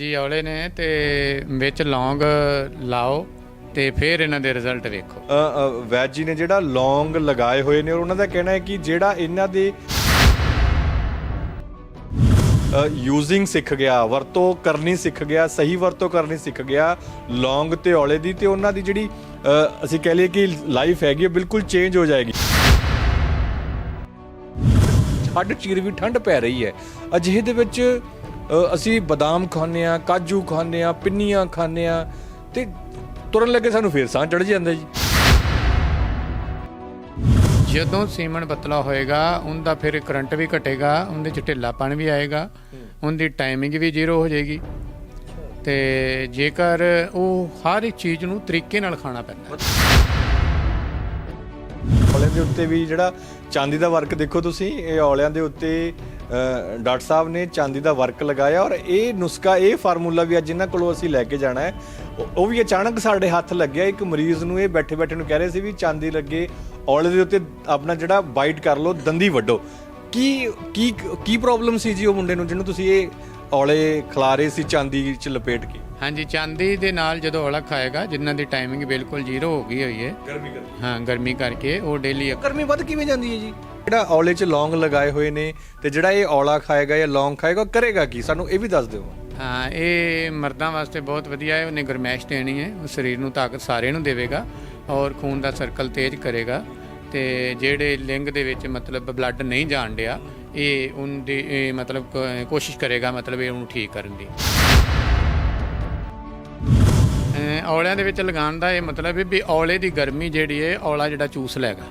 ਜੀ ਔਲੇ ਨੇ ਤੇ ਵਿੱਚ ਲੌਂਗ ਲਾਓ ਤੇ ਫਿਰ ਇਹਨਾਂ ਦੇ ਰਿਜ਼ਲਟ ਵੇਖੋ। ਵੈਦ ਜੀ ਨੇ ਜਿਹੜਾ ਲੌਂਗ ਲਗਾਏ ਹੋਏ ਨੇ, ਔਰ ਉਹਨਾਂ ਦਾ ਕਹਿਣਾ ਹੈ ਕਿ ਜਿਹੜਾ ਇਹਨਾਂ ਦੇ ਯੂਜ਼ਿੰਗ ਸਿੱਖ ਗਿਆ, ਵਰਤੋਂ ਕਰਨੀ ਸਿੱਖ ਗਿਆ, ਸਹੀ ਵਰਤੋਂ ਕਰਨੀ ਸਿੱਖ ਗਿਆ ਲੌਂਗ ਤੇ ਔਲੇ ਦੀ ਤੇ ਉਹਨਾਂ ਦੀ ਜਿਹੜੀ ਅਸੀਂ ਕਹਿ ਲਈਏ ਕਿ ਲਾਈਫ ਹੈਗੀ ਉਹ ਬਿਲਕੁਲ ਚੇਂਜ ਹੋ ਜਾਏਗੀ। ਹੱਡ ਚੀਰ ਵੀ ਠੰਡ ਪੈ ਰਹੀ ਹੈ। ਅਜਿਹੇ ਦੇ ਵਿੱਚ ਅਸੀਂ ਬਦਾਮ ਖਾਂਦੇ ਆ ਕਾਜੂ ਖਾਂਦੇ ਆ ਪਿੰਨੀਆਂ ਖਾਂਦੇ ਆ ਤੇ ਤੁਰਨ ਲੱਗੇ ਸਾਨੂੰ ਫੇਰ ਸਾਹ ਚੜ ਜਾਂਦਾ ਜੀ। ਜਦੋਂ ਸੀਮਨ ਪਤਲਾ ਹੋਏਗਾ ਉਹਦਾ ਫਿਰ ਕਰੰਟ ਵੀ ਘਟੇਗਾ ਉਹਦੇ ਚ ਢਿੱਲਾਪਣ ਵੀ ਆਏਗਾ ਉਹਦੀ ਟਾਈਮਿੰਗ ਵੀ ਜ਼ੀਰੋ ਹੋ ਜਾਏਗੀ। ਤੇ ਜੇਕਰ ਉਹ ਹਰ ਇੱਕ ਚੀਜ਼ ਨੂੰ ਤਰੀਕੇ ਨਾਲ ਖਾਣਾ ਪੈਂਦਾ। ਔਲਿਆਂ ਦੇ ਉੱਤੇ ਵੀ ਜਿਹੜਾ ਚਾਂਦੀ ਦਾ ਵਰਕ ਦੇਖੋ ਤੁਸੀਂ ਇਹ ਔਲਿਆਂ ਦੇ ਉੱਤੇ ਡਾਕਟਰ ਸਾਹਿਬ ਨੇ ਚਾਂਦੀ ਦਾ ਵਰਕ ਲਗਾਇਆ ਔਰ ਇਹ ਨੁਸਖਾ ਇਹ ਫਾਰਮੂਲਾ ਵੀ ਅੱਜ ਇਹਨਾਂ ਕੋਲੋਂ ਅਸੀਂ ਲੈ ਕੇ ਜਾਣਾ ਹੈ ਉਹ- ਵੀ ਅਚਾਨਕ ਸਾਡੇ ਹੱਥ ਲੱਗਿਆ। ਇੱਕ ਮਰੀਜ਼ ਨੂੰ ਇਹ ਬੈਠੇ ਬੈਠੇ ਨੂੰ ਕਹਿ ਰਹੇ ਸੀ ਵੀ ਚਾਂਦੀ ਲੱਗੇ ਔਲੇ ਦੇ ਉੱਤੇ ਆਪਣਾ ਜਿਹੜਾ ਬਾਈਟ ਕਰ ਲਓ ਦੰਦੀ ਵੱਡੋ ਕੀ ਕੀ ਕੀ ਪ੍ਰੋਬਲਮ ਸੀ ਜੀ ਉਹ ਮੁੰਡੇ ਨੂੰ ਜਿਹਨੂੰ ਤੁਸੀਂ ਇਹ ਔਲੇ ਖਿਲਾ ਸੀ ਚਾਂਦੀ ਚ ਲਪੇਟ ਕੇ? ਹਾਂਜੀ ਚਾਂਦੀ ਦੇ ਨਾਲ ਜਦੋਂ ਔਲਾ ਖਾਏਗਾ ਜਿਨ੍ਹਾਂ ਦੀ ਟਾਈਮਿੰਗ ਬਿਲਕੁਲ ਜ਼ੀਰੋ ਹੋ ਗਈ ਹੋਈ ਹੈ। ਗਰਮੀ ਕਰਕੇ। ਹਾਂ ਗਰਮੀ ਕਰਕੇ ਉਹ ਡੇਲੀ ਗਰਮੀ ਵੱਧ ਕਿਵੇਂ ਜਾਂਦੀ ਹੈ ਜੀ? ਜਿਹੜਾ ਔਲੇ 'ਚ ਲੌਂਗ ਲਗਾਏ ਹੋਏ ਨੇ ਤੇ ਜਿਹੜਾ ਇਹ ਔਲਾ ਖਾਏਗਾ ਜਾਂ ਲੌਂਗ ਖਾਏਗਾ ਕਰੇਗਾ ਕੀ? ਸਾਨੂੰ ਇਹ ਵੀ ਦੱਸ ਦਿਓ। ਹਾਂ, ਇਹ ਮਰਦਾਂ ਵਾਸਤੇ ਬਹੁਤ ਵਧੀਆ ਹੈ, ਉਹਨੇ ਗਰਮੈਸ਼ ਦੇਣੀ ਹੈ, ਉਹ ਸਰੀਰ ਨੂੰ ਤਾਕਤ ਸਾਰੇ ਨੂੰ ਦੇਵੇਗਾ ਔਰ ਖੂਨ ਦਾ ਸਰਕਲ ਤੇਜ਼ ਕਰੇਗਾ ਤੇ ਜਿਹੜੇ ਲਿੰਗ ਦੇ ਵਿੱਚ ਮਤਲਬ ਬਲੱਡ ਨਹੀਂ ਜਾਣ ਡਿਆ, ਇਹ ਉਹਦੀ ਮਤਲਬ ਕੋਸ਼ਿਸ਼ ਕਰੇਗਾ ਮਤਲਬ ਇਹ ਉਹਨੂੰ ਠੀਕ ਕਰਨ ਦੀ। ਅਹ ਔਲਿਆਂ ਦੇ ਵਿੱਚ ਲਗਾਉਣ ਦਾ ਇਹ ਮਤਲਬ ਹੈ ਵੀ ਔਲੇ ਦੀ ਗਰਮੀ ਜਿਹੜੀ ਹੈ, ਔਲਾ ਜਿਹੜਾ ਚੂਸ ਲੈਗਾ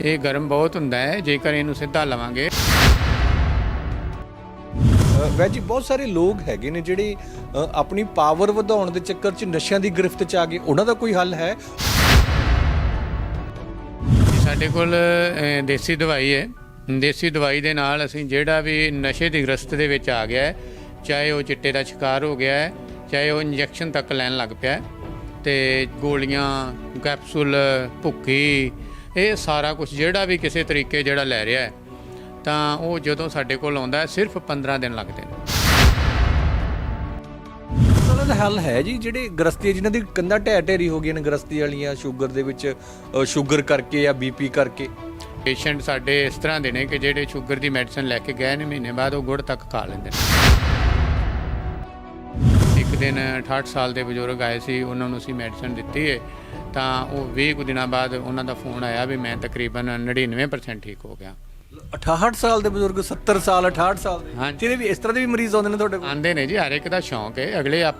ਇਹ ਗਰਮ ਬਹੁਤ ਹੁੰਦਾ ਹੈ ਜੇਕਰ ਇਹਨੂੰ ਸਿੱਧਾ ਲਵਾਂਗੇ। ਵੈਜ ਜੀ ਬਹੁਤ ਸਾਰੇ ਲੋਕ ਹੈਗੇ ਨੇ ਜਿਹੜੇ ਅ, ਆਪਣੀ ਪਾਵਰ ਵਧਾਉਣ ਦੇ ਚੱਕਰ 'ਚ ਨਸ਼ਿਆਂ ਦੀ ਗ੍ਰਿਫਤ 'ਚ ਆ ਗਏ। ਉਹਨਾਂ ਦਾ ਕੋਈ ਹੱਲ ਹੈ? ਜੀ, ਸਾਡੇ ਕੋਲ ਦੇਸੀ ਦਵਾਈ ਹੈ। ਦੇਸੀ ਦਵਾਈ ਦੇ ਨਾਲ ਅਸੀਂ ਜਿਹੜਾ ਵੀ ਨਸ਼ੇ ਦੀ ਗ੍ਰਸਤ ਦੇ ਵਿੱਚ ਆ ਗਿਆ ਹੈ ਚਾਹੇ ਉਹ ਚਿੱਟੇ ਦਾ ਸ਼ਿਕਾਰ ਹੋ ਗਿਆ ਹੈ ਚਾਹੇ ਉਹ ਇੰਜੈਕਸ਼ਨ ਤੱਕ ਲੈਣ ਲੱਗ ਪਿਆ ਹੈ, ਤੇ ਗੋਲੀਆਂ ਕੈਪਸੂਲ ਭੁੱਕੀ ਇਹ ਸਾਰਾ ਕੁਝ ਜਿਹੜਾ ਵੀ ਕਿਸੇ ਤਰੀਕੇ ਜਿਹੜਾ ਲੈ ਰਿਹਾ ਹੈ ਤਾਂ ਉਹ ਜਦੋਂ ਸਾਡੇ ਕੋਲ ਆਉਂਦਾ ਹੈ ਸਿਰਫ 15 ਦਿਨ ਲੱਗਦੇ ਨੇ। ਉਹਨਾਂ ਦਾ ਹੱਲ ਹੈ ਜੀ ਜਿਹੜੇ ਗ੍ਰਸਤੀ ਜਿਨ੍ਹਾਂ ਦੀ ਕੰਧਾਂ ਢਹਿ ਢੇਰੀ ਹੋ ਗਈਆਂ ਨੇ ਗ੍ਰਸਤੀ ਵਾਲੀਆਂ ਸ਼ੂਗਰ ਦੇ ਵਿੱਚ ਸ਼ੂਗਰ ਕਰਕੇ ਜਾਂ ਬੀਪੀ ਕਰਕੇ। ਪੇਸ਼ੈਂਟ ਸਾਡੇ ਇਸ ਤਰ੍ਹਾਂ ਦੇ ਨੇ ਕਿ ਜਿਹੜੇ ਸ਼ੂਗਰ ਦੀ ਮੈਡੀਸਨ ਲੈ ਕੇ ਗਏ ਨੇ ਮਹੀਨੇ ਬਾਅਦ ਉਹ ਗੁੜ ਤੱਕ ਖਾ ਲੈਂਦੇ ਨੇ। ਦਿਨ 68 ਸਾਲ ਦੇ ਬਜ਼ੁਰਗ ਆਏ ਸੀ ਉਹਨਾਂ ਨੂੰ ਅਸੀਂ ਮੈਡੀਸਨ ਦਿੱਤੀ ਹੈ ਤਾਂ ਉਹ 20 ਕੁ ਦਿਨਾਂ ਬਾਅਦ ਉਹਨਾਂ ਦਾ ਫੋਨ ਆਇਆ ਵੀ ਮੈਂ ਤਕਰੀਬਨ 99% ਠੀਕ ਹੋ ਗਿਆ। 68 ਸਾਲ ਦੇ ਬਜ਼ੁਰਗ 70 ਸਾਲ 68 ਸਾਲ ਦੇ। ਹਾਂਜੀ। ਜਿਹੜੇ ਵੀ ਇਸ ਤਰ੍ਹਾਂ ਦੇ ਵੀ ਮਰੀਜ਼ ਆਉਂਦੇ ਨੇ ਤੁਹਾਡੇ ਕੋਲ? ਆਂਦੇ ਨੇ ਜੀ ਹਰ ਇੱਕ ਦਾ ਸ਼ੌਂਕ ਹੈ ਅਗਲੇ ਆਪ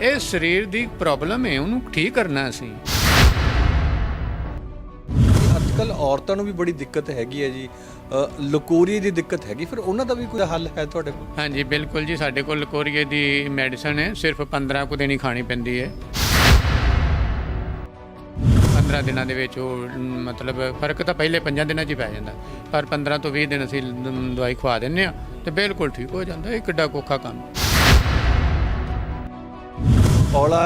ਇਹ ਸਰੀਰ ਦੀ ਪ੍ਰੋਬਲਮ ਹੈ ਉਹਨੂੰ ਠੀਕ ਕਰਨਾ ਅਸੀਂ। ਅੱਜ ਕੱਲ ਔਰਤਾਂ ਨੂੰ ਵੀ ਬੜੀ ਦਿੱਕਤ ਹੈਗੀ ਹੈ ਜੀ। ਅ, ਲਕੋਰੀ ਦੀ ਦਿੱਕਤ ਹੈਗੀ। ਫਿਰ ਉਹਨਾਂ ਦਾ ਵੀ ਕੋਈ ਹੱਲ ਹੈ ਤੁਹਾਡੇ ਕੋਲ? ਹਾਂਜੀ ਬਿਲਕੁਲ ਜੀ ਸਾਡੇ ਕੋਲ ਕੋਰੀਏ ਦੀ ਮੈਡੀਸਨ ਹੈ। ਸਿਰਫ 15 ਕੁ ਦਿਨ ਹੀ ਖਾਣੀ ਪੈਂਦੀ ਹੈ। 15 ਦਿਨਾਂ ਦੇ ਵਿੱਚ ਉਹ ਮਤਲਬ ਫ਼ਰਕ ਤਾਂ ਪਹਿਲੇ 5 ਦਿਨਾਂ 'ਚ ਹੀ ਪੈ ਜਾਂਦਾ। ਪਰ 15 ਤੋਂ 20 ਦਿਨ ਅਸੀਂ ਦਵਾਈ ਖਵਾ ਦਿੰਨੇ ਆ ਤੇ ਬਿਲਕੁਲ ਠੀਕ ਹੋ ਜਾਂਦਾ। ਇਹ ਕਿੱਡਾ ਕੋਖਾ ਕੰਮ ਔਲਾ